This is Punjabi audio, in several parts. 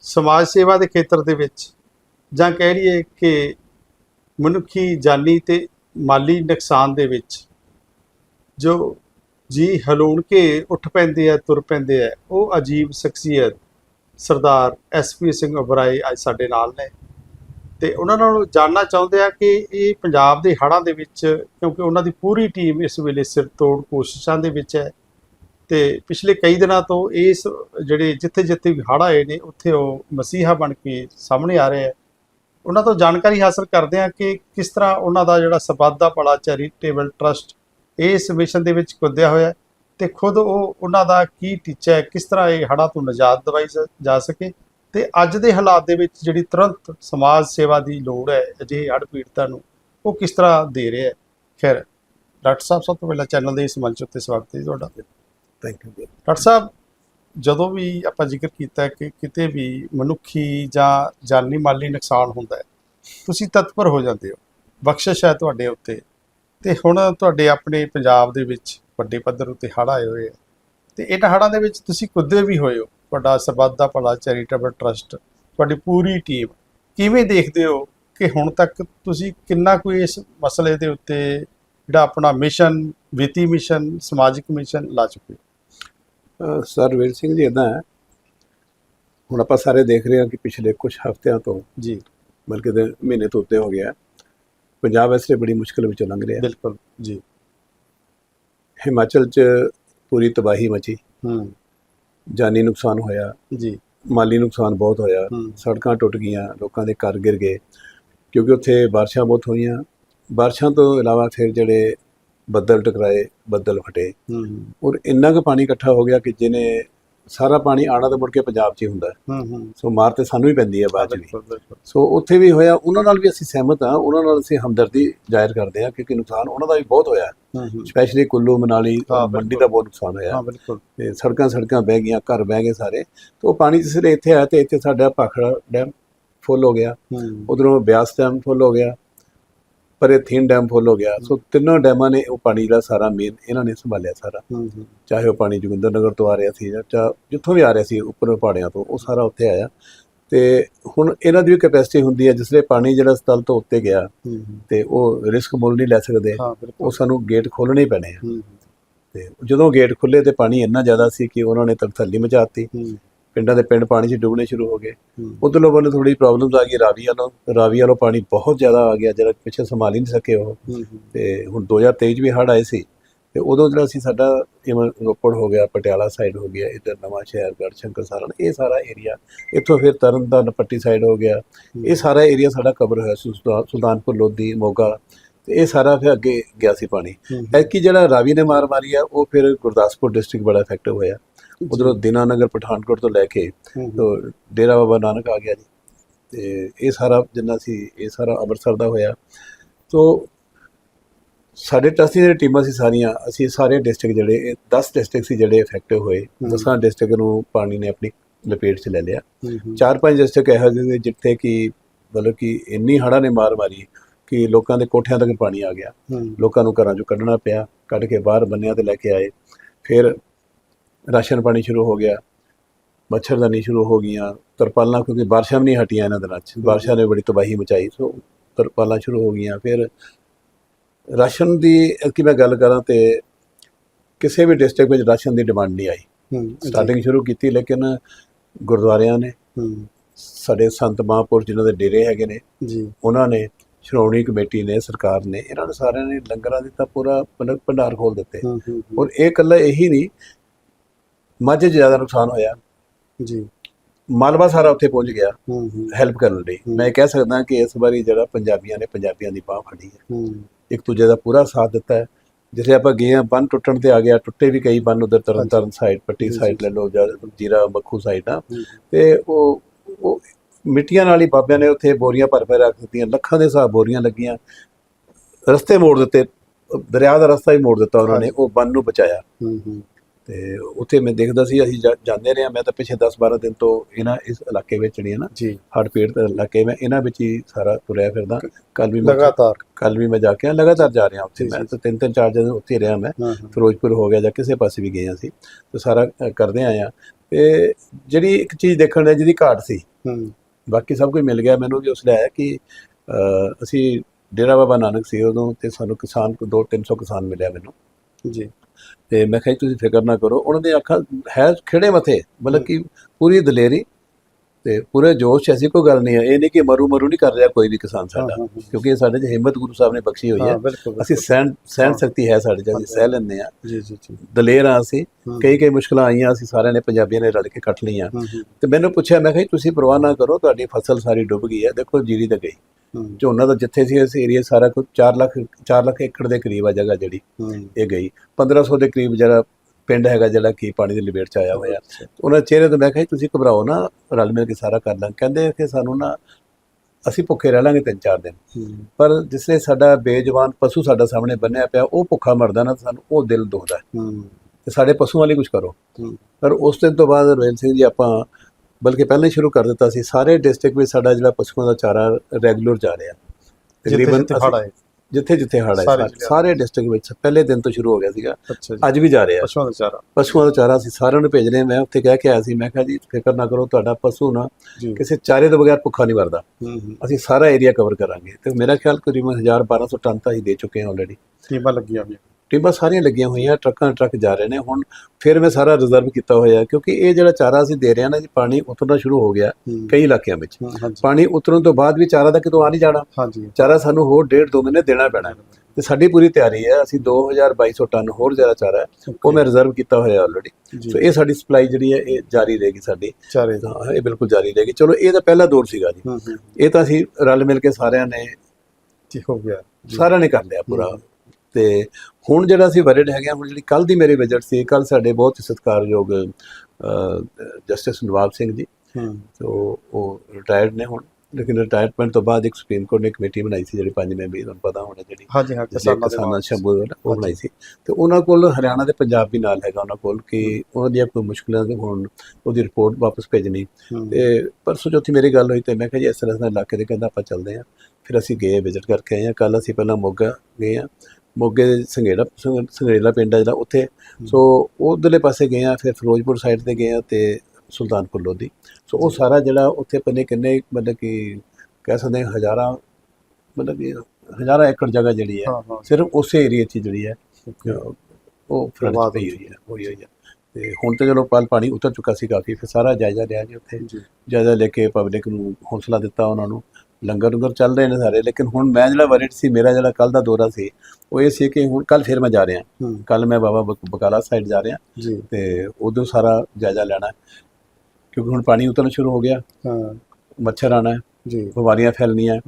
ਸਮਾਜ ਸੇਵਾ ਦੇ ਖੇਤਰ ਦੇ ਵਿੱਚ ਜਾਂ ਕਹਿ ਲਈਏ ਕਿ ਮਨੁੱਖੀ ਜਾਨੀ ਤੇ ਮਾਲੀ ਨੁਕਸਾਨ ਦੇ ਵਿੱਚ ਜੋ ਜੀ ਹਲੂਣ ਕੇ ਉੱਠ ਪੈਂਦੇ ਆ, ਤੁਰ ਪੈਂਦੇ ਆ, ਉਹ ਅਜੀਬ ਸ਼ਖਸੀਅਤ ਸਰਦਾਰ ਐਸਪੀ ਸਿੰਘ ਉਬਰਾਏ ਅੱਜ ਸਾਡੇ ਨਾਲ ਨੇ। ਤੇ ਉਹਨਾਂ ਨਾਲ ਜਾਣਨਾ ਚਾਹੁੰਦੇ ਆ ਕਿ ਇਹ ਪੰਜਾਬ ਦੇ ਹੜ੍ਹਾਂ ਦੇ ਵਿੱਚ ਕਿਉਂਕਿ ਉਹਨਾਂ ਦੀ ਪੂਰੀ ਟੀਮ ਇਸ ਵੇਲੇ ਸਿਰ ਤੋੜ ਕੋਸ਼ਿਸ਼ਾਂ ਦੇ ਵਿੱਚ ਹੈ। ਤੇ ਪਿਛਲੇ ਕਈ ਦਿਨਾਂ ਤੋਂ ਇਸ ਜਿਹੜੇ ਜਿੱਥੇ ਜਿੱਥੇ ਵੀ ਹੜ੍ਹ ਆਏ ਨੇ, ਉੱਥੇ ਉਹ ਮਸੀਹਾ ਬਣ ਕੇ ਸਾਹਮਣੇ ਆ ਰਹੇ ਆ। ਉਹਨਾਂ ਤੋਂ ਜਾਣਕਾਰੀ ਹਾਸਲ ਕਰਦੇ ਆ ਕਿ ਕਿਸ ਤਰ੍ਹਾਂ ਉਹਨਾਂ ਦਾ ਜਿਹੜਾ ਸਬੱਦ ਦਾ ਭਲਾ ਚੈਰੀਟੇਬਲ ਟਰਸਟ ਇਸ ਮਿਸ਼ਨ ਦੇ ਵਿੱਚ ਕੁੱਦਿਆ ਹੋਇਆ ਹੈ ਤੇ ਖੁਦ ਉਹ ਉਹਨਾਂ ਦਾ ਕੀ ਟੀਚਾ ਹੈ, ਕਿਸ ਤਰ੍ਹਾਂ ਇਹ ਹੜ੍ਹਾਂ ਤੋਂ ਨਿਜਾਤ ਦਿਵਾਈ ਸ- ਜਾ ਸਕੇ ਤੇ ਅੱਜ ਦੇ ਹਾਲਾਤ ਦੇ ਵਿੱਚ ਜਿਹੜੀ ਤੁਰੰਤ ਸਮਾਜ ਸੇਵਾ ਦੀ ਲੋੜ ਹੈ, ਅਜਿਹੇ ਹੜ੍ਹ ਪੀੜਤਾਂ ਨੂੰ ਉਹ ਕਿਸ ਤਰ੍ਹਾਂ ਦੇ ਰਿਹਾ ਹੈ? ਖੈਰ, ਡਾਕਟਰ ਸਾਹਿਬ, ਸਭ ਤੋਂ ਪਹਿਲਾਂ ਚੈਨਲ ਦੇ ਇਸ ਮੰਚ ਉੱਤੇ ਸਵਾਗਤ ਹੈ ਜੀ ਤੁਹਾਡਾ। ਥੈਂਕ ਯੂ ਡਾਕਟਰ ਸਾਹਿਬ, ਜਦੋਂ ਵੀ ਆਪਾਂ ਜ਼ਿਕਰ ਕੀਤਾ ਕਿ ਕਿਤੇ ਵੀ ਮਨੁੱਖੀ ਜਾਂ ਜਾਨੀ ਮਾਲੀ ਨੁਕਸਾਨ ਹੁੰਦਾ ਹੈ, ਤੁਸੀਂ ਤਤਪਰ ਹੋ ਜਾਂਦੇ ਹੋ। ਬਖਸ਼ਿਸ਼ ਹੈ ਤੁਹਾਡੇ ਉੱਤੇ। ਤੇ ਹੁਣ ਤੁਹਾਡੇ ਆਪਣੇ ਪੰਜਾਬ ਦੇ ਵਿੱਚ ਵੱਡੇ ਪੱਧਰ ਉੱਤੇ ਹੜ੍ਹ ਆਏ ਹੋਏ ਆ। ਤੇ ਇਹਨਾਂ ਹੜ੍ਹਾਂ ਦੇ ਵਿੱਚ ਤੁਸੀਂ ਕੁੱਦੇ ਵੀ ਹੋਏ ਹੋ। ਤੁਹਾਡਾ ਸਰਬੱਤ ਦਾ ਭਲਾ, ਚੈਰੀਟੇਬਲ ਟਰਸਟ, ਤੁਹਾਡੀ ਪੂਰੀ ਟੀਮ। ਕਿਵੇਂ ਦੇਖਦੇ ਹੋ ਕਿ ਹੁਣ ਤੱਕ ਤੁਸੀਂ ਕਿੰਨਾ ਕੋਈ ਇਸ ਮਸਲੇ ਦੇ ਉੱਤੇ ਜਿਹੜਾ ਆਪਣਾ ਮਿਸ਼ਨ, ਵਿੱਤੀ ਮਿਸ਼ਨ, ਸਮਾਜਿਕ ਮਿਸ਼ਨ ਲਾ ਚੁੱਕੇ ਹੋ? ਸਰ ਵੀਰ ਸਿੰਘ ਜੀ ਇਦਾਂ ਹੈ। ਹੁਣ ਆਪਾਂ ਸਾਰੇ ਦੇਖ ਰਹੇ ਹਾਂ ਕਿ ਪਿਛਲੇ ਕੁਝ ਹਫ਼ਤਿਆਂ ਤੋਂ ਜੀ। ਬਲਕਿ ਦੇ ਮਹੀਨੇ ਤੋਂ ਉੱਤੇ ਹੋ ਗਿਆ ਪੰਜਾਬ ਇਸ ਲਈ ਬੜੀ ਮੁਸ਼ਕਲ ਵਿੱਚੋਂ ਲੰਘ ਰਿਹਾ ਬਿਲਕੁਲ ਜੀ। ਹਿਮਾਚਲ 'ਚ ਪੂਰੀ ਤਬਾਹੀ ਮਚੀ। ਹੂੰ। ਜਾਨੀ ਨੁਕਸਾਨ ਹੋਇਆ। ਜੀ। ਮਾਲੀ ਨੁਕਸਾਨ ਬਹੁਤ ਹੋਇਆ। ਸੜਕਾਂ ਟੁੱਟ ਗਈਆਂ ਲੋਕਾਂ ਦੇ ਘਰ ਗਿਰ ਗਏ। ਕਿਉਂਕਿ ਉੱਥੇ ਬਾਰਿਸ਼ਾਂ ਬਹੁਤ ਹੋਈਆਂ। ਬਾਰਿਸ਼ਾਂ ਤੋਂ ਇਲਾਵਾ ਫਿਰ ਜਿਹੜੇ ਬੱਦਲ ਟਕਰਾਏ ਬੱਦਲ ਫਟੇ। ਔਰ ਇੰਨਾ ਕੁ ਪਾਣੀ ਇਕੱਠਾ ਹੋ ਗਿਆ ਕਿ ਜਿਹਨੇ ਸਾਰਾ ਪਾਣੀ ਆਣਾ ਤਾਂ ਮੁੜ ਕੇ ਪੰਜਾਬ 'ਚ ਹੀ ਹੁੰਦਾ। ਹੈ। ਹੂੰ। ਹੂੰ ਸੋ ਮਾਰ ਤੇ ਸਾਨੂੰ ਹੀ ਪੈਂਦੀ ਹੈ ਬਾਅਦ 'ਚ ਵੀ। ਸੋ ਉੱਥੇ ਵੀ ਹੋਇਆ ਉਹਨਾਂ ਨਾਲ ਵੀ ਅਸੀਂ ਸਹਿਮਤ ਹਾਂ ਉਹਨਾਂ ਨਾਲ ਅਸੀਂ ਹਮਦਰਦੀ ਜ਼ਾਹਿਰ ਕਰਦੇ ਹਾਂ ਕਿਉਂਕਿ ਨੁਕਸਾਨ ਉਹਨਾਂ ਦਾ ਵੀ ਬਹੁਤ ਹੋਇਆ। ਸਪੈਸ਼ਲੀ ਕੁੱਲੂ ਮਨਾਲੀ ਮੰਡੀ। ਦਾ ਬਹੁਤ ਨੁਕਸਾਨ ਹੋਇਆ। ਹਾਂ ਬਿਲਕੁਲ। ਤੇ ਸੜਕਾਂ ਸੜਕਾਂ ਬਹਿ ਗਈਆਂ ਘਰ ਬਹਿ ਗਏ ਸਾਰੇ। ਤੇ ਉਹ ਪਾਣੀ ਜਿਸ ਵੇਲੇ ਇੱਥੇ ਆਇਆ ਤੇ ਇੱਥੇ ਸਾਡਾ ਭਾਖੜਾ ਡੈਮ ਫੁੱਲ ਹੋ ਗਿਆ। ਉਧਰੋਂ ਬਿਆਸ ਡੈਮ ਫੁੱਲ ਹੋ ਗਿਆ। ਪਰੇ ਥੀਨ ਡੈਮ ਫੁੱਲ ਹੋ ਗਿਆ। ਸੋ ਤਿੰਨੋਂ ਡੈਮਾਂ ਨੇ ਉਹ ਪਾਣੀ ਦਾ ਸਾਰਾ ਮੇਨ ਇਹਨਾਂ ਨੇ ਸੰਭਾਲਿਆ ਸਾਰਾ। ਚਾਹੇ ਉਹ ਪਾਣੀ ਜੋਗਿੰਦਰ ਨਗਰ ਤੋਂ ਆ ਰਿਹਾ ਸੀ ਜਾਂ ਜਿੱਥੋਂ ਵੀ ਆ ਰਿਹਾ ਸੀ ਉੱਪਰ ਪਹਾੜਿਆਂ ਤੋਂ ਉਹ ਸਾਰਾ ਉੱਥੇ ਆਇਆ। ਤੇ ਹੁਣ ਇਹਨਾਂ ਦੀ ਵੀ ਕੈਪੈਸਿਟੀ ਹੁੰਦੀ ਹੈ ਜਿਸਲੇ ਪਾਣੀ ਜਿਹੜਾ ਸਤਲ ਤੋਂ ਉੱਤੇ ਗਿਆ ਤੇ ਉਹ ਰਿਸਕ ਮੁੱਲ ਨਹੀਂ ਲੈ ਸਕਦੇ। ਉਹ ਸਾਨੂੰ ਗੇਟ ਖੋਲਣੇ ਪੈਣੇ ਆ। ਤੇ ਜਦੋਂ ਗੇਟ ਖੁੱਲੇ ਤੇ ਪਾਣੀ ਇੰਨਾ ਜ਼ਿਆਦਾ ਸੀ ਕਿ ਉਹਨਾਂ ਨੇ ਤਖਤਲੀ ਮਚਾਤੀ ਪਿੰਡਾਂ ਦੇ ਪਿੰਡ ਪਾਣੀ 'ਚ ਡੁੱਬਣੇ ਸ਼ੁਰੂ ਹੋ ਗਏ। ਉਧਰੋਂ ਵੱਲ ਥੋੜੀ ਪ੍ਰੋਬਲਮਸ ਆ ਗਈ ਰਾਵੀ ਵੱਲੋਂ ਰਾਵੀ ਵੱਲੋਂ ਪਾਣੀ ਬਹੁਤ ਜ਼ਿਆਦਾ ਆ ਗਿਆ ਜਿਹੜਾ ਪਿੱਛੇ ਸੰਭਾਲ ਹੀ ਨਹੀਂ ਸਕੇ ਉਹ। ਤੇ ਹੁਣ 2023 'ਚ ਵੀ ਹੜ੍ਹ ਆਏ ਸੀ ਤੇ ਉਦੋਂ ਜਿਹੜਾ ਸੀ ਸਾਡਾ ਇਵਨ ਰੋਪੜ ਹੋ ਗਿਆ ਪਟਿਆਲਾ ਸਾਈਡ ਹੋ ਗਿਆ ਇੱਧਰ ਨਵਾਂ ਸ਼ਹਿਰ ਗੜਸ਼ੰਕਰ ਸਾਰਨ ਇਹ ਸਾਰਾ ਏਰੀਆ ਇੱਥੋਂ ਫਿਰ ਤਰਨਤਾਰਨ ਪੱਟੀ ਸਾਈਡ ਹੋ ਗਿਆ। ਇਹ ਸਾਰਾ ਏਰੀਆ ਸਾਡਾ ਕਵਰ ਹੋਇਆ ਸੁਲਤਾਨਪੁਰ ਲੋਧੀ ਮੋਗਾ। ਤੇ ਇਹ ਸਾਰਾ ਫਿਰ ਅੱਗੇ ਗਿਆ ਸੀ ਪਾਣੀ। ਐਤਕੀ ਜਿਹੜਾ ਰਾਵੀ ਨੇ ਮਾਰ ਮਾਰੀ ਆ ਉਹ ਫਿਰ ਗੁਰਦਾਸਪੁਰ ਡਿਸਟ੍ਰਿਕਟ ਬੜਾ ਇਫੈਕਟਿਵ ਹੋਇਆ। ਉਧਰੋਂ ਦੀਨਾਨਗਰ ਪਠਾਨਕੋਟ ਤੋਂ ਲੈ ਕੇ ਡੇਰਾ ਬਾਬਾ ਨਾਨਕ ਆ ਗਿਆ ਜੀ। ਤੇ ਇਹ ਸਾਰਾ ਜਿੰਨਾ ਸੀ ਇਹ ਸਾਰਾ ਅੰਮ੍ਰਿਤਸਰ ਦਾ ਹੋਇਆ। ਤੋਂ ਸਾਡੇ ਟਰਸਟ ਦੀਆਂ ਟੀਮਾਂ ਸੀ ਸਾਰੀਆਂ ਅਸੀਂ ਸਾਰੇ ਡਿਸਟ੍ਰਿਕਟ ਜਿਹੜੇ ਇਹ 10 ਡਿਸਟ੍ਰਿਕਟ ਸੀ ਜਿਹੜੇ ਇਫੈਕਟਿਵ ਹੋਏ। ਹੂੰ। ਦਸਾਂ ਡਿਸਟ੍ਰਿਕਟ ਨੂੰ ਪਾਣੀ ਨੇ ਆਪਣੀ ਲਪੇਟ 'ਚ ਲੈ ਲਿਆ। ਚਾਰ ਪੰਜ ਡਿਸਟ੍ਰਿਕਟ ਇਹੋ ਜਿਹੇ ਸੀ ਜਿੱਥੇ ਕਿ ਮਤਲਬ ਕਿ ਇੰਨੀ ਹੜ੍ਹਾਂ ਨੇ ਮਾਰ ਮਾਰੀ ਕਿ ਲੋਕਾਂ ਦੇ ਕੋਠਿਆਂ ਤੱਕ ਪਾਣੀ ਆ ਗਿਆ। ਲੋਕਾਂ ਨੂੰ ਘਰਾਂ ਚੋਂ ਕੱਢਣਾ ਪਿਆ ਕੱਢ ਕੇ ਬਾਹਰ ਬੰਨਿਆਂ ਤੇ ਲੈ ਕੇ ਆਏ। ਫਿਰ ਰਾਸ਼ਨ ਪਾਣੀ ਸ਼ੁਰੂ ਹੋ ਗਿਆ ਮੱਛਰਦਾਨੀ ਸ਼ੁਰੂ ਹੋ ਗਈਆਂ ਤਰਪਾਲਾਂ ਕਿਉਂਕਿ ਬਾਰਿਸ਼ਾਂ ਵੀ ਨਹੀਂ ਹਟੀਆਂ ਇਹਨਾਂ ਦਿਨਾਂ 'ਚ ਬਾਰਿਸ਼ਾਂ ਨੇ ਬੜੀ ਤਬਾਹੀ ਮਚਾਈ ਸੋ ਤਰਪਾਲਾਂ ਸ਼ੁਰੂ ਹੋ ਗਈਆਂ। ਫਿਰ ਰਾਸ਼ਨ ਦੀ ਕਿ ਮੈਂ ਗੱਲ ਕਰਾਂ ਤੇ ਕਿਸੇ ਵੀ ਡਿਸਟ੍ਰਿਕਟ ਵਿੱਚ ਰਾਸ਼ਨ ਦੀ ਡਿਮਾਂਡ ਨਹੀਂ ਆਈ। ਸਟਾਰਟਿੰਗ ਸ਼ੁਰੂ ਕੀਤੀ ਲੇਕਿਨ ਗੁਰਦੁਆਰਿਆਂ ਨੇ ਸਾਡੇ ਸੰਤ ਮਹਾਂਪੁਰਸ਼ ਜਿਨ੍ਹਾਂ ਦੇ ਡੇਰੇ ਹੈਗੇ ਨੇ ਜੀ। ਉਹਨਾਂ ਨੇ ਸ਼੍ਰੋਮਣੀ ਕਮੇਟੀ ਨੇ ਸਰਕਾਰ ਨੇ ਇਹਨਾਂ ਨੇ ਸਾਰਿਆਂ ਨੇ ਲੰਗਰਾਂ ਦੀ ਤਾਂ ਪੂਰਾ ਭੰਡ- ਭੰਡਾਰ ਖੋਲ ਦਿੱਤੇ। ਔਰ ਇਹ ਇਕੱਲਾ ਇਹੀ ਨਹੀਂ ਮਾਝੇ ਜ਼ਿਆਦਾ ਨੁਕਸਾਨ ਹੋਇਆ। ਜੀ। ਮਾਲਵਾ ਸਾਰਾ ਉੱਥੇ ਪਹੁੰਚ ਗਿਆ। ਹੂੰ ਹੂੰ। ਹੈਲਪ ਕਰਨ ਲਈ। ਮੈਂ ਕਹਿ ਸਕਦਾ ਕਿ ਇਸ ਵਾਰੀ ਜਿਹੜਾ ਪੰਜਾਬੀਆਂ ਨੇ ਪੰਜਾਬੀਆਂ ਦੀ ਬਾਹ ਫੜੀ ਹੈ। ਹੂੰ। ਇੱਕ ਦੂਜੇ ਦਾ ਪੂਰਾ ਸਾਥ ਦਿੱਤਾ ਹੈ। ਜਿਸੇ ਆਪਾਂ ਗਏ ਆ ਬੰਨ ਟੁੱਟਣ ਤੇ ਆ ਗਿਆ। ਟੁੱਟੇ ਵੀ ਕਈ ਬੰਨ ਉਧਰ ਤਰਨ ਤਾਰਨ ਸਾਈਡ ਪੱਟੀ ਸਾਈਡ। ਲੈ ਲਓ ਜਾਂ ਜੀਰਾ ਮੱਖੂ ਸਾਈਡ ਆ। ਤੇ ਉਹ ਉਹ ਮਿੱਟੀਆਂ ਨਾਲ ਹੀ ਬਾਬਿਆਂ ਨੇ ਉੱਥੇ ਬੋਰੀਆਂ ਭਰ ਭਰ ਰੱਖ ਦਿੱਤੀਆਂ। ਲੱਖਾਂ ਦੇ ਹਿਸਾਬ ਬੋਰੀਆਂ ਲੱਗੀਆਂ। ਰਸਤੇ ਮੋੜ ਦਿੱਤੇ। ਦਰਿਆ ਦਾ ਰਸਤਾ ਹੀ ਮੋੜ ਦਿੱਤਾ ਉਹਨਾਂ ਨੇ। ਉਹ ਬੰਨ ਨੂੰ ਬਚਾਇਆ। ਹੂੰ ਹੂੰ। ਤੇ ਉੱਥੇ ਮੈਂ ਦੇਖਦਾ ਸੀ ਅਸੀਂ ਜਾਂਦੇ ਰਹੇ ਮੈਂ ਤਾਂ ਪਿਛੇ 10 12 ਦਿਨ ਤੋਂ ਇਹਨਾਂ ਇਸ ਇਲਾਕੇ ਵਿੱਚ ਜਿਹੜੀ ਹੈ ਨਾ। ਜੀ। ਹੜ੍ਹ ਪੀੜਤ ਇਲਾਕੇ ਮੈਂ ਇਹਨਾਂ ਵਿੱਚ ਹੀ ਸਾਰਾ ਤੁਰਿਆ ਫਿਰਦਾ। ਕੱਲ ਵੀ ਲਗਾਤਾਰ। ਕੱਲ ਵੀ ਮੈਂ ਜਾ ਕੇ ਆਇਆ, ਲਗਾਤਾਰ ਜਾ ਰਿਹਾ ਉੱਥੇ ਮੈਂ। ਤਾਂ ਤਿੰਨ ਤਿੰਨ ਚਾਰ ਦਿਨ ਉੱਥੇ ਰਿਹਾ ਮੈਂ ਫਿਰੋਜ਼ਪੁਰ ਹੋ ਗਿਆ ਜਾਂ ਕਿਸੇ ਪਾਸੇ ਵੀ ਗਏ ਅਸੀਂ ਤੇ ਸਾਰਾ ਕਰਦੇ ਆਏ ਆ ਤੇ ਜਿਹੜੀ ਇੱਕ ਚੀਜ਼ ਦੇਖਣ ਦਾ ਜਿਹਦੀ ਘਾਟ ਸੀ ਹੂੰ। ਬਾਕੀ ਸਭ ਕੁਝ ਮਿਲ ਗਿਆ ਮੈਨੂੰ ਵੀ ਉਸ ਲਈ ਆਇਆ ਕਿ ਅਸੀਂ ਡੇਰਾ ਬਾਬਾ ਨਾਨਕ ਸੀ ਉਦੋਂ ਤੇ ਸਾਨੂੰ ਕਿਸਾਨ ਕੋ 2-300 ਕਿਸਾਨ ਮਿਲਿਆ ਮੈਨੂੰ। ਜੀ। ਤੇ ਮੈਂ ਕਿਹਾ ਜੀ ਤੁਸੀਂ ਫਿਕਰ ਨਾ ਕਰੋ। ਉਹਨਾਂ ਦੇ ਅੱਖਾਂ ਹੈ ਖਿਹੜੇ ਮੱਥੇ ਮਤਲਬ ਕਿ ਪੂਰੀ ਦਲੇਰੀ ਤੇ ਪੂਰੇ ਜੋਸ਼ ਐਸੀ ਕੋਈ ਗੱਲ ਨਹੀਂ ਹੈ। ਇਹ ਨਹੀਂ ਕਿ ਮਰੂ ਮਰੂ ਨਹੀਂ ਕਰ ਰਿਹਾ ਕੋਈ ਵੀ ਕਿਸਾਨ ਸਾਡਾ। ਕਿਉਂਕਿ ਇਹ ਸਾਡੇ 'ਚ ਹਿੰਮਤ ਗੁਰੂ ਸਾਹਿਬ ਨੇ ਬਖਸ਼ੀ ਹੋਈ ਹੈ। ਅਸੀਂ ਸਹਿਣ ਸਹਿਣ ਸ਼ਕਤੀ ਹੈ ਸਾਡੇ 'ਚ ਅਸੀਂ ਸਹਿ ਲੈਂਦੇ ਆ ਜੀ ਜੀ ਜੀ। ਦਲੇਰ ਆ ਅਸੀਂ। ਕਈ ਕਈ ਮੁਸ਼ਕਲਾਂ ਆਈਆਂ ਅਸੀਂ ਸਾਰਿਆਂ ਨੇ ਪੰਜਾਬੀਆਂ ਨੇ ਰਲ ਕੇ ਕੱਟ ਲਈਆਂ। ਤੇ ਮੈਨੂੰ ਪੁੱਛਿਆ ਮੈਂ ਕਿਹਾ ਤੁਸੀਂ ਪਰਵਾਹ ਨਾ ਕਰੋ ਤੁਹਾਡੀ ਫਸਲ ਸਾਰੀ ਡੁੱਬ ਗਈ ਹੈ ਦੇਖੋ ਜੀਰੀ ਤਾਂ ਗਈ। ਝੋਨਾ ਤਾਂ ਜਿੱਥੇ ਸੀ ਇਸ ਏਰੀਆ ਸਾਰਾ ਕੁਝ 4 ਲੱਖ 4 ਲੱਖ ਏਕੜ ਦੇ ਕਰੀਬ ਆ ਜਗ੍ਹਾ ਜਿਹੜੀ ਇਹ ਗਈ। 1500 ਦੇ ਕਰੀਬ ਜਿਹੜਾ ਪਿੰਡ ਹੈਗਾ ਜਿਹੜਾ ਕੀ ਪਾਣੀ ਦੀ ਲਪੇਟ ਚ ਆਇਆ ਹੋਇਆ। ਉਹਨਾਂ ਚਿਹਰੇ ਤੋਂ ਮੈਂ ਕਿਹਾ ਤੁਸੀਂ ਘਬਰਾਓ ਨਾ ਰਲ ਮਿਲ ਕੇ ਸਾਰਾ ਕਰ ਲਾਂਗੇ ਕਹਿੰਦੇ ਕਿ ਸਾਨੂੰ ਨਾ ਅਸੀਂ ਭੁੱਖੇ ਰਹਿ ਲਾਂਗੇ ਤਿੰਨ ਚਾਰ ਦਿਨ। ਪਰ ਜਿਸਲੇ ਸਾਡਾ ਬੇਜਵਾਨ ਪਸ਼ੂ ਸਾਡਾ ਸਾਹਮਣੇ ਬੰਨਿਆ ਪਿਆ ਉਹ ਭੁੱਖਾ ਮਰਦਾ ਨਾ ਸਾਨੂੰ ਉਹ ਦਿਲ ਦੁਖਦਾ। ਤੇ ਸਾਡੇ ਪਸ਼ੂਆਂ ਲਈ ਕੁਝ ਕਰੋ। ਪਰ ਉਸ ਦਿਨ ਤੋਂ ਬਾਅਦ ਰੋਇਲ ਸਿੰਘ ਜੀ ਆਪਾਂ ਬਲਕਿ ਪਹਿਲਾਂ ਹੀ ਸ਼ੁਰੂ ਕਰ ਦਿੱਤਾ ਸੀ ਸਾਰੇ ਡਿਸਟ੍ਰਿਕਟ ਵਿੱਚ ਸਾਡਾ ਜਿਹੜਾ ਪਸ਼ੂਆਂ ਦਾ ਚਾਰਾ ਰੈਗੂਲਰ ਜਾ ਰਿਹਾ। ਜਿੱਥੇ ਜਿੱਥੇ ਜਿੱਥੇ ਹੜ ਆਏ ਸਾਰੇ ਡਿਸਟ੍ਰਿਕਟ ਵਿੱਚ ਪਹਿਲੇ ਦਿਨ ਤੋਂ ਸ਼ੁਰੂ ਹੋ ਗਿਆ ਸੀਗਾ। ਅੱਜ ਵੀ ਜਾ ਰਿਹਾ। ਪਸ਼ੂਆਂ ਦਾ ਚਾਰਾ। ਪਸ਼ੂਆਂ ਦਾ ਚਾਰਾ ਅਸੀਂ ਸਾਰਿਆਂ ਨੂੰ ਭੇਜ ਰਹੇ ਹਾਂ। ਮੈਂ ਉੱਥੇ ਕਹਿ ਕੇ ਆਇਆ ਸੀ ਮੈਂ ਕਿਹਾ ਜੀ ਫਿਕਰ ਨਾ ਕਰੋ ਤੁਹਾਡਾ ਪਸ਼ੂ ਨਾ ਕਿਸੇ ਚਾਰੇ ਤੋਂ ਬਗੈਰ ਭੁੱਖਾ ਨਹੀਂ ਮਰਦਾ। ਹੂੰ ਹੂੰ। ਅਸੀਂ ਸਾਰਾ ਏਰੀਆ ਕਵਰ ਕਰਾਂਗੇ। ਤੇ ਮੇਰਾ ਖਿਆਲ ਕਰੀਬਨ 1000 1200 ਟਨ ਤਾਂ ਅਸੀਂ ਦੇ ਚੁੱਕੇ ਹਾਂ ਆਲਰੇਡੀ ਟੀਮਾਂ ਲੱਗੀਆਂ ਹੋਈਆਂ। ਟੀਮਾਂ ਸਾਰੀਆਂ ਲੱਗੀਆਂ ਹੋਈਆਂ ਟਰੱਕਾਂ ਟਰੱਕ ਜਾ ਰਹੇ ਨੇ। ਹੁਣ ਫਿਰ ਮੈਂ ਸਾਰਾ ਰਿਜ਼ਰਵ ਕੀਤਾ ਹੋਇਆ ਕਿਉਂਕਿ ਇਹ ਜਿਹੜਾ ਚਾਰਾ ਅਸੀਂ ਦੇ ਰਹੇ ਹਾਂ ਨਾ ਜੀ ਪਾਣੀ ਉਤਰਨਾ ਸ਼ੁਰੂ ਹੋ ਗਿਆ ਕਈ ਇਲਾਕਿਆਂ ਵਿੱਚ। ਪਾਣੀ ਉਤਰਨ ਤੋਂ ਬਾਅਦ ਵੀ ਚਾਰਾ ਦਾ ਕਿਤੋਂ ਆ ਨਹੀਂ ਜਾਣਾ। ਹਾਂਜੀ। ਚਾਰਾ ਸਾਨੂੰ ਹੋਰ ਡੇਢ ਦੋ ਮਹੀਨੇ ਦੇਣਾ ਪੈਣਾ। ਤੇ ਸਾਡੀ ਪੂਰੀ ਤਿਆਰੀ ਹੈ ਅਸੀਂ 2200 ਟਨ ਹੋਰ ਜ਼ਿਆਦਾ ਚਾਰਾ ਉਹ ਮੈਂ ਰਿਜ਼ਰਵ ਕੀਤਾ ਹੋਇਆ ਆਲਰੇਡੀ ਸੋ ਇਹ ਸਾਡੀ ਸਪਲਾਈ ਜਿਹੜੀ ਹੈ ਇਹ ਜਾਰੀ ਰਹੇਗੀ ਸਾਡੀ। ਚਾਰੇ ਦਾ ਇਹ ਬਿਲਕੁਲ ਜਾਰੀ ਰਹੇਗੀ। ਚਲੋ ਇਹ ਤਾਂ ਪਹਿਲਾ ਦੌਰ ਸੀਗਾ ਜੀ। ਇਹ ਤਾਂ ਅਸੀਂ ਰਲ ਮਿਲ ਕੇ ਸਾਰਿਆਂ ਨੇ ਜੀ ਹੋ ਗਿਆ। ਸਾਰਿਆਂ ਨੇ ਕਰ ਲਿਆ ਪੂਰਾ। ਤੇ ਹੁਣ ਜਿਹੜਾ ਅਸੀਂ ਵਰਿਡ ਹੈਗੇ ਹਾਂ, ਹੁਣ ਜਿਹੜੀ ਕੱਲ ਦੀ ਮੇਰੇ ਵਿਜ਼ਿਟ ਸੀ ਕੱਲ ਸਾਡੇ ਬਹੁਤ ਸਤਿਕਾਰਯੋਗ ਜਸਟਿਸ ਨਵਾਬ ਸਿੰਘ ਜੀ। ਹੂੰ। ਤੋਂ ਉਹ ਰਿਟਾਇਰਡ ਨੇ ਹੁਣ। ਲੇਕਿਨ ਰਿਟਾਇਰਮੈਂਟ ਤੋਂ ਬਾਅਦ ਇੱਕ ਸੁਪਰੀਮ ਕੋਰਟ ਨੇ ਕਮੇਟੀ ਬਣਾਈ ਸੀ ਜਿਹੜੀ ਪੰਜ ਮੈਂਬਰੀ ਤੁਹਾਨੂੰ ਪਤਾ ਹੋਣਾ ਜਿਹੜੀ ਹਾਂਜੀ ਹਾਂ ਕਿਸਾਨਾਂ ਦੇ ਨਾਲ। ਉਹ ਬਣਾਈ ਸੀ। ਤੇ ਉਹਨਾਂ ਕੋਲ ਹਰਿਆਣਾ ਤੇ ਪੰਜਾਬ ਵੀ ਨਾਲ ਹੈਗਾ ਉਹਨਾਂ ਕੋਲ ਕਿ ਉਹਨਾਂ ਦੀਆਂ ਕੋਈ ਮੁਸ਼ਕਲਾਂ ਤੇ ਹੁਣ ਉਹਦੀ ਰਿਪੋਰਟ ਵਾਪਸ ਭੇਜਣੀ। ਤੇ ਪਰਸੋਂ ਚੌਥੀ ਮੇਰੀ ਗੱਲ ਹੋਈ ਤੇ ਮੈਂ ਕਿਹਾ ਜੀ ਇਸ ਤਰ੍ਹਾਂ ਦਾ ਇਲਾਕੇ ਦੇ ਕਹਿੰਦਾ ਆਪਾਂ ਚੱਲਦੇ ਹਾਂ। ਫਿਰ ਅਸੀਂ ਗਏ ਵਿਜ਼ਿਟ ਕਰਕੇ ਆਏ ਹਾਂ। ਕੱਲ ਅਸੀਂ ਪਹਿਲਾਂ ਮੋਗਾ ਗਏ ਹਾਂ। ਮੋਗੇ ਦੇ ਸੰਘੇੜਾ ਸੰਘ- ਸੰਘੇੜਾ ਪਿੰਡ ਆ ਜਿਹੜਾ ਉੱਥੇ। ਸੋ ਉਧਰਲੇ ਪਾਸੇ ਗਏ ਹਾਂ ਫਿਰ ਫਿਰੋਜ਼ਪੁਰ ਸਾਈਡ ਤੇ ਗਏ ਹਾਂ ਤੇ ਸੁਲਤਾਨਪੁਰ ਲੋਧੀ। ਸੋ ਉਹ ਸਾਰਾ ਜਿਹੜਾ ਉੱਥੇ ਪੰਨੇ ਕਿੰਨੇ ਮਤਲਬ ਕਿ ਕਹਿ ਸਕਦੇ ਹਾਂ ਹਜ਼ਾਰਾਂ ਮਤਲਬ ਕਿ ਹਜ਼ਾਰਾਂ ਏਕੜ ਜਗ੍ਹਾ ਜਿਹੜੀ ਹੈ ਹਾਂ ਹਾਂ। ਸਿਰਫ ਉਸੇ ਏਰੀਆ 'ਚ ਜਿਹੜੀ ਹੈ ਉਹ ਫਲੱਡ ਬਰਬਾਦ ਪਈ ਹੋਈ ਹੈ ਹੋਈ ਹੋਈ ਹੈ। ਤੇ ਹੁਣ ਤੇ ਚਲੋ ਪਲ ਪਾਣੀ ਉਤਰ ਚੁੱਕਾ ਸੀ ਕਾਫੀ ਫਿਰ ਸਾਰਾ ਜਾਇਜ਼ਾ ਲਿਆ ਜੀ ਉੱਥੇ। ਜੀ। ਜਾਇਜ਼ਾ ਲੈ ਕੇ ਪਬਲਿਕ ਨੂੰ ਹੌਸਲਾ ਦਿੱਤਾ ਉਹਨਾਂ ਨੂੰ। ਲੰਗਰ ਲੰਗਰ ਚੱਲ ਰਹੇ ਨੇ ਸਾਰੇ ਲੇਕਿਨ ਹੁਣ ਮੈਂ ਜਿਹੜਾ ਵਰਿਡ ਸੀ ਮੇਰਾ ਜਿਹੜਾ ਕੱਲ ਦਾ ਦੌਰਾ ਸੀ ਉਹ ਇਹ ਸੀ ਕਿ ਹੁਣ ਕੱਲ ਫਿਰ ਮੈਂ ਜਾ ਰਿਹਾ। ਕੱਲ ਮੈਂ ਬਾਬਾ ਬਕ- ਬਕਾਲਾ ਸਾਈਡ ਜਾ ਰਿਹਾ ਤੇ ਉਦੋਂ ਸਾਰਾ ਜਾਇਜ਼ਾ ਲੈਣਾ। ਕਿਉਂਕਿ ਹੁਣ ਪਾਣੀ ਉਤਰਨਾ ਸ਼ੁਰੂ ਹੋ ਗਿਆ। ਹਾਂ। ਮੱਛਰ ਆਣਾ ਜੀ। ਬਿਮਾਰੀਆਂ ਫੈਲਣੀਆਂ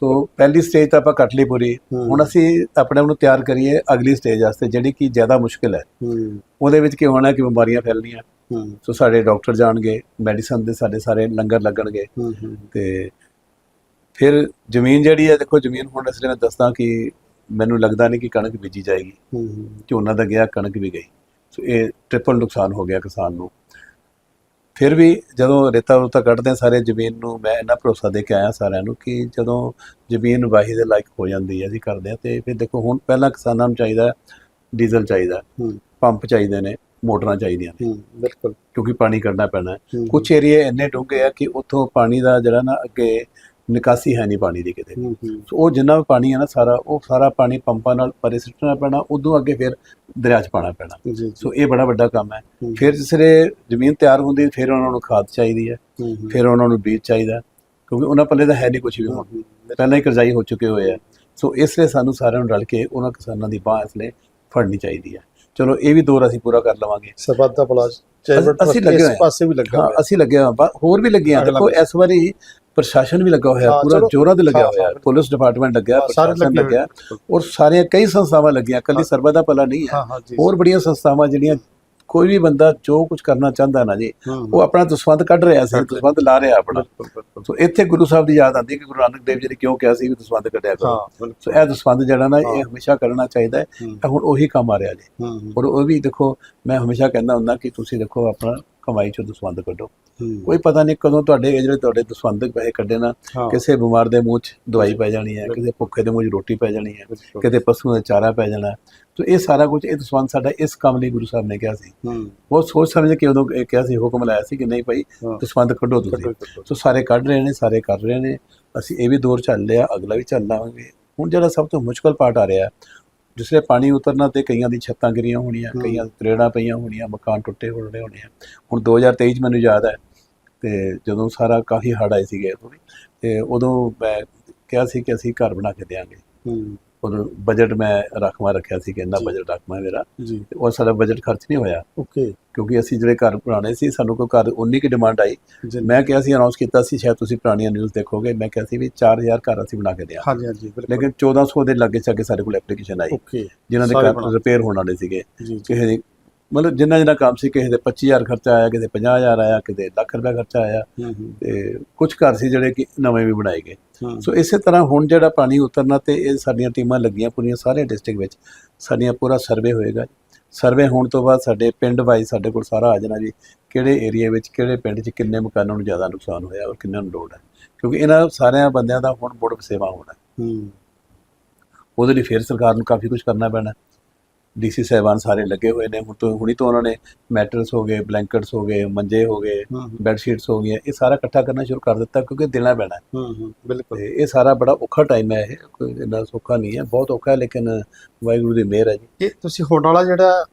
ਸੋ ਪਹਿਲੀ ਸਟੇਜ ਤਾਂ ਆਪਾਂ ਕੱਟ ਲਈ ਪੂਰੀ। ਹੁਣ ਅਸੀਂ ਆਪਣੇ ਆਪ ਨੂੰ ਤਿਆਰ ਕਰੀਏ ਅਗਲੀ ਸਟੇਜ ਵਾਸਤੇ ਜਿਹੜੀ ਕਿ ਜ਼ਿਆਦਾ ਮੁਸ਼ਕਿਲ ਹੈ। ਉਹਦੇ ਵਿੱਚ ਕੀ ਹੋਣਾ ਕਿ ਬਿਮਾਰੀਆਂ ਫੈਲਣੀਆਂ ਸੋ ਸਾਡੇ ਡਾਕਟਰ ਜਾਣਗੇ ਮੈਡੀਸਨ ਦੇ ਸਾਡੇ ਸਾਰੇ ਲੰਗਰ ਲੱਗਣਗੇ। ਤੇ ਫਿਰ ਜ਼ਮੀਨ ਜਿਹੜੀ ਹੈ ਦੇਖੋ ਜ਼ਮੀਨ ਹੁਣ ਇਸ ਲਈ ਮੈਂ ਦੱਸਦਾ ਕਿ ਮੈਨੂੰ ਲੱਗਦਾ ਨਹੀਂ ਕਿ ਕਣਕ ਬੀਜੀ ਜਾਏਗੀ। ਝੋਨਾ ਤਾਂ ਗਿਆ ਕਣਕ ਵੀ ਗਈ। ਸੋ ਇਹ ਟ੍ਰਿਪਲ ਨੁਕਸਾਨ ਹੋ ਗਿਆ ਕਿਸਾਨ ਨੂੰ। ਫਿਰ ਵੀ ਜਦੋਂ ਰੇਤਾ ਰੂਤਾ ਕੱਢਦੇ ਸਾਰੇ ਜ਼ਮੀਨ ਨੂੰ ਮੈਂ ਇੰਨਾ ਭਰੋਸਾ ਦੇ ਕੇ ਆਇਆ ਸਾਰਿਆਂ ਨੂੰ ਕਿ ਜਦੋਂ ਜ਼ਮੀਨ ਵਾਹੀ ਦੇ ਲਾਇਕ ਹੋ ਜਾਂਦੀ ਹੈ ਅਸੀਂ ਕਰਦੇ ਹਾਂ ਤੇ ਫਿਰ ਦੇਖੋ ਹੁਣ ਪਹਿਲਾਂ ਕਿਸਾਨਾਂ ਨੂੰ ਚਾਹੀਦਾ ਡੀਜ਼ਲ ਚਾਹੀਦਾ ਪੰਪ ਚਾਹੀਦੇ ਨੇ ਮੋਟਰਾਂ ਚਾਹੀਦੀਆਂ ਨੇ। ਬਿਲਕੁਲ। ਕਿਉਂਕਿ ਪਾਣੀ ਕੱਢਣਾ ਪੈਣਾ ਕੁਝ ਏਰੀਏ ਇੰਨੇ ਡੂੰਘੇ ਆ ਕਿ ਉੱਥੋਂ ਪਾਣੀ ਦਾ ਜਿਹੜਾ ਨਾ ਅੱਗੇ ਨਿਕਾਸੀ ਹੈ ਨਹੀਂ ਪਾਣੀ ਦੀ ਕਿਤੇ। ਸੋ ਉਹ ਜਿੰਨਾ ਵੀ ਪਾਣੀ ਹੈ ਨਾ ਸਾਰਾ ਉਹ ਸਾਰਾ ਪਾਣੀ ਪੰਪਾਂ ਨਾਲ ਪਰੇ ਸਿੱਟਣਾ ਪੈਣਾ ਉਦੋਂ ਅੱਗੇ ਫਿਰ ਦਰਿਆ 'ਚ ਪਾਣਾ। ਪੈਣਾ ਸੋ ਇਹ ਬੜਾ ਵੱਡਾ ਕੰਮ ਹੈ। ਫਿਰ ਜਿਸਲੇ ਜ਼ਮੀਨ ਤਿਆਰ ਹੁੰਦੀ ਫਿਰ ਉਹਨਾਂ ਨੂੰ ਖਾਦ ਚਾਹੀਦੀ ਹੈ ਫਿਰ ਉਹਨਾਂ ਨੂੰ ਬੀਜ ਚਾਹੀਦਾ ਕਿਉਂਕਿ ਉਹਨਾਂ ਪੱਲੇ ਤਾਂ ਹੈ ਨਹੀਂ ਕੁਝ ਵੀ ਹੁਣ। ਪਹਿਲਾਂ ਹੀ ਕਰਜ਼ਾਈ ਹੋ ਚੁੱਕੇ ਹੋਏ ਆ। ਸੋ ਇਸ ਲਈ ਸਾਨੂੰ ਸਾਰਿਆਂ ਨੂੰ ਰਲ ਕੇ ਉਹਨਾਂ ਕਿਸਾਨਾਂ ਦੀ ਬਾਹ ਇਸ ਲਈ ਫੜਨੀ ਚਾਹੀਦੀ ਹੈ। ਚਲੋ ਇਹ ਵੀ ਦੌਰ ਅਸੀਂ ਪੂਰਾ ਕਰ ਲਵਾਂਗੇ। ਸਰਬੱਤ ਦਾ ਭਲਾ ਅਸੀਂ ਲੱਗੇ ਹੋਏ। ਪਾਸੇ ਵੀ ਲੱਗਾ ਹਾਂ। ਅਸੀਂ ਲੱਗੇ ਹਾਂ ਹੋਰ ਵੀ ਲੱਗੇ ਹਾਂ ਦੇਖੋ ਇਸ ਵਾਰੀ ਪ੍ਰਸ਼ਾਸਨ ਵੀ ਲੱਗਾ ਹੋਇਆ ਪੂਰਾ। ਜੋਰਾਂ ਤੇ ਲੱਗਿਆ ਹੋਇਆ ਪੁਲਿਸ ਡਿਪਾਰਟਮੈਂਟ ਲੱਗਿਆ ਪ੍ਰਸ਼ਾਸਨ ਲੱਗੇ ਲੱਗਿਆ। ਔਰ ਸਾਰੀਆਂ ਕਈ ਸੰਸਥਾਵਾਂ ਲੱਗੀਆਂ ਕੱਲੀ ਹਾਂ। ਸਰਬਤ ਦਾ ਭਲਾ ਨਹੀਂ ਹੈ। ਹੋਰ ਬੜੀਆਂ ਸੰਸਥਾਵਾਂ ਜਿਹੜੀਆਂ ਕੋਈ ਵੀ ਬੰਦਾ ਜੋ ਕੁਝ ਕਰਨਾ ਚਾਹੁੰਦਾ ਨਾ ਜੀ ਉਹ ਆਪਣਾ ਦਸਵੰਦ ਕੱਢ ਰਿਹਾ ਸੀ। ਦਸਵੰਦ ਲਾ ਰਿਹਾ ਆਪਣਾ। ਸੋ ਇੱਥੇ ਗੁਰੂ ਸਾਹਿਬ ਦੀ ਯਾਦ ਆਉਂਦੀ ਕਿ ਗੁਰੂ ਨਾਨਕ ਦੇਵ ਜੀ ਨੇ ਕਿਉਂ ਕਿਹਾ ਸੀ ਵੀ ਦਸਵੰਦ ਕੱਢਿਆ ਕਰੋ। ਸੋ ਇਹ ਦਸਵੰਦ ਜਿਹੜਾ ਨਾ। ਇਹ ਹਮੇਸ਼ਾ ਕਰਨਾ ਚਾਹੀਦਾ ਹੈ। ਹੁਣ ਉਹੀ ਕੰਮ ਆ ਰਿਹਾ ਜੀ। ਔਰ ਉਹ ਵੀ ਦੇਖੋ ਮੈਂ ਹਮੇਸ਼ਾ ਕਹਿੰਦਾ ਹੁੰਦਾ ਕਿ ਤੁਸੀਂ ਦੇਖੋ ਆਪਣਾ ਕਮਾਈ ਚੋਂ ਦਸਵੰਦ ਕੱਢੋ। ਕੋਈ ਪਤਾ ਨਹੀਂ ਕਦੋਂ ਤੁਹਾਡੇ ਜਿਹੜੇ ਤੁਹਾਡੇ ਦਸਵੰਦ ਪੈਸੇ ਕੱਢੇ ਨਾ ਕਿਸੇ ਬਿਮਾਰ ਦੇ ਮੂੰਹ 'ਚ ਦਵਾਈ ਪੈ ਜਾਣੀ ਹੈ ਕਿਸੇ ਭੁੱਖੇ ਦੇ ਮੂੰਹ 'ਚ ਰੋਟੀ ਪੈ ਜਾਣੀ ਹੈ। ਕਿਤੇ ਪਸ਼ੂਆਂ ਦਾ ਚਾਰਾ ਪੈ ਜਾਣਾ। ਸੋ ਇਹ ਸਾਰਾ ਕੁਝ ਇਹ ਦਸਵੰਦ ਸਾਡਾ ਇਸ ਕੰਮ ਲਈ ਗੁਰੂ ਸਾਹਿਬ ਨੇ ਕਿਹਾ ਸੀ। ਹੂੰ। ਬਹੁਤ ਸੋਚ ਸਮਝ ਕੇ ਉਦੋਂ ਕਿਹਾ ਸੀ ਹੁਕਮ ਲਾਇਆ ਸੀ ਕਿ ਨਹੀਂ ਭਾਈ। ਦਸਵੰਦ ਕੱਢੋ ਤੁਸੀਂ। ਸੋ ਸਾਰੇ ਕੱਢ ਰਹੇ ਨੇ ਸਾਰੇ ਕਰ ਰਹੇ ਨੇ। ਅਸੀਂ ਇਹ ਵੀ ਦੌਰ ਚੱਲ ਲਿਆ ਅਗਲਾ ਵੀ ਚੱਲ ਲਾਂਗੇ ਹੁਣ ਜਿਹੜਾ ਸਭ ਤੋਂ ਮੁਸ਼ਕਲ ਪਾਰਟ ਆ ਰਿਹਾ ਜਿਸਲੇ ਪਾਣੀ ਉਤਰਨਾ ਤੇ ਕਈਆਂ ਦੀ ਛੱਤਾਂ ਗਿਰੀਆਂ ਹੋਣੀਆਂ। ਕਈਆਂ ਦੀ ਤਰੇੜਾਂ ਪਈਆਂ ਹੋਣੀਆਂ ਮਕਾਨ ਟੁੱਟੇ ਹੋਣੇ ਹੋਣੇ ਆ। ਹੁਣ 2023 ਚ ਮੈਨੂੰ ਯਾਦ ਹੈ ਤੇ ਜਦੋਂ ਸਾਰਾ ਕਾਫੀ ਹੜ੍ਹ ਆਏ ਸੀਗੇ ਤੇ ਉਦੋਂ ਮੈਂ ਕਿਹਾ ਸੀ ਕਿ ਅਸੀਂ ਘਰ ਬਣਾ ਕੇ ਦੇਾਂਗੇ ਹੂੰ ਉਦੋਂ ਬਜਟ ਮੈਂ ਰੱਖਵਾ ਰੱਖਿਆ ਸੀ ਕਿ ਇੰਨਾ। ਬਜਟ ਰੱਖਵਾ ਮੇਰਾ। ਜੀ। ਉਹ ਸਾਡਾ ਬਜਟ ਖਰਚ ਨਹੀਂ ਹੋਇਆ। ਓਕੇ ਕਿਉਂਕਿ ਅਸੀਂ ਜਿਹੜੇ ਘਰ ਬਣਾਉਣੇ ਸੀ ਸਾਨੂੰ ਕੋਈ ਘਰ ਉਨੀ ਕੀ ਡਿਮਾਂਡ ਆਈ। ਮੈਂ ਕਿਹਾ ਸੀ ਅਨਾਉਂਸ ਕੀਤਾ ਸੀ ਸ਼ਾਇਦ ਤੁਸੀਂ ਪੁਰਾਣੀਆਂ ਨਿਊਜ਼ ਦੇਖੋਗੇ। ਮੈਂ ਕਿਹਾ ਸੀ ਵੀ 4000 ਘਰ ਅਸੀਂ ਬਣਾ ਕੇ ਦਿਆਂ ਹਾਂਜੀ ਹਾਂਜੀ ਬਿਲਕੁਲ। ਲੇਕਿਨ 1400 ਦੇ ਲੱਗੇ ਚੱਕੇ ਸਾਡੇ ਕੋਲ ਐਪਲੀਕੇਸ਼ਨ ਆਈ। ਓਕੇ ਜਿਨ੍ਹਾਂ ਦੇ ਘਰ ਰਿਪੇਅਰ ਹੋਣ ਵਾਲੇ ਸੀਗੇ। ਕਿਸੇ ਦੀ ਮਤਲਬ ਜਿੰਨਾ ਜਿੰਨਾ ਕੰਮ ਸੀ ਕਿਸੇ ਦੇ 25000 ਖਰਚਾ ਆਇਆ ਕਿਸੇ ਦੇ 50000 ਆਇਆ ਕਿਸੇ ਦੇ ਲੱਖ ਰੁਪਏ ਖਰਚਾ ਆਇਆ ਤੇ ਕੁਝ ਘਰ ਸੀ ਜਿਹੜੇ ਕਿ ਨਵੇਂ ਵੀ ਬਣਾਏ ਗਏ। ਸੋ ਇਸੇ ਤਰ੍ਹਾਂ ਹੁਣ ਜਿਹੜਾ ਪਾਣੀ ਉਤਰਨਾ ਤੇ ਇਹ ਸਾਡੀਆਂ ਟੀਮਾਂ ਲੱਗੀਆਂ ਪੂਰੀਆਂ ਸਾਰੇ ਡਿਸਟ੍ਰਿਕਟ ਵਿੱਚ ਸਾਡੀਆਂ ਪੂਰਾ ਸਰਵੇ ਹੋਏਗਾ। ਸਰਵੇ ਹੋਣ ਤੋਂ ਬਾਅਦ ਸਾਡੇ ਪਿੰਡ ਵਾਈਜ਼ ਸਾਡੇ ਕੋਲ ਸਾਰਾ ਆ ਜਾਣਾ ਜੀ ਕਿਹੜੇ ਏਰੀਆ ਵਿੱਚ ਕਿਹੜੇ ਪਿੰਡ 'ਚ ਕਿੰਨੇ ਮਕਾਨਾਂ ਨੂੰ ਜ਼ਿਆਦਾ ਨੁਕਸਾਨ ਹੋਇਆ ਔਰ ਕਿੰਨਾਂ ਨੂੰ ਲੋੜ ਹੈ। ਕਿਉਂਕਿ ਇਹਨਾਂ ਸਾਰਿਆਂ ਬੰਦਿਆਂ ਦਾ ਹੁਣ ਮੁੜ ਵਸੇਵਾ ਹੋਣਾ। ਹੂੰ। ਉਹਦੇ ਲਈ ਫਿਰ ਸਰਕਾਰ ਨੂੰ ਕਾਫੀ ਕੁਝ ਕਰਨਾ ਪੈਣਾ। ਡੀਸੀ ਸਾਹਿਬਾਨ ਸਾਰੇ ਲੱਗੇ ਹੋਏ ਨੇ। ਹੁਣ ਤੋਂ ਹੁਣੀ ਤੋਂ ਉਹਨਾਂ ਨੇ ਮੈਟਰਸ ਹੋ ਗਏ ਬਲੈਂਕਟਸ ਹੋ ਗਏ ਮੰਜੇ ਹੋ ਗਏ ਬੈੱਡ ਸ਼ੀਟਸ ਹੋ ਗਈਆਂ। ਇਹ ਸਾਰਾ ਇਕੱਠਾ ਕਰਨਾ ਸ਼ੁਰੂ ਕਰ ਦਿੱਤਾ ਕਿਉਂਕਿ ਦੇਣਾ ਪੈਣਾ। ਹੈ। ਹੂੰ ਬਿਲਕੁਲ। ਇਹ ਸਾਰਾ ਬੜਾ ਔਖਾ ਟਾਈਮ ਹੈ ਇਹ। ਕੋਈ ਇੰਨਾ ਸੌਖਾ ਨਹੀਂ ਹੈ। ਬਹੁਤ ਔਖਾ ਹੈ ਲੇਕਿਨ ਵਾਹਿਗੁਰੂ ਦੀ ਮਿਹਰ ਹੈ ਜੀ। ਇਹ ਤੁਸੀਂ ਹੁਣ ਵਾਲਾ ਜਿਹੜਾ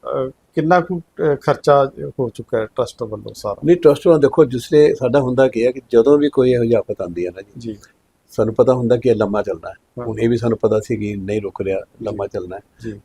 ਕਿੰਨਾ ਕੁ ਖਰਚਾ ਹੋ ਚੁੱਕਾ ਹੈ ਟਰਸਟ ਵੱਲੋਂ ਸਾਰਾ? ਨਹੀਂ ਟਰਸਟ ਨੂੰ ਦੇਖੋ ਜਿਸਲੇ ਸਾਡਾ ਹੁੰਦਾ ਕੀ ਹੈ ਕਿ ਜਦੋਂ ਵੀ ਕੋਈ ਇਹੋ ਜਿਹੀ ਆਫਤ ਆਉਂਦੀ ਹੈ ਨਾ ਜੀ ਜੀ। ਸਾਨੂੰ ਪਤਾ ਹੁੰਦਾ ਕਿ ਇਹ ਲੰਮਾ ਚੱਲਣਾ ਹੈ। ਹੁਣ ਇਹ ਵੀ ਸਾਨੂੰ ਪਤਾ ਸੀ ਕਿ ਨਹੀਂ ਰੁਕ ਰਿਹਾ ਲੰਮਾ ਚੱਲਣਾ ਹੈ।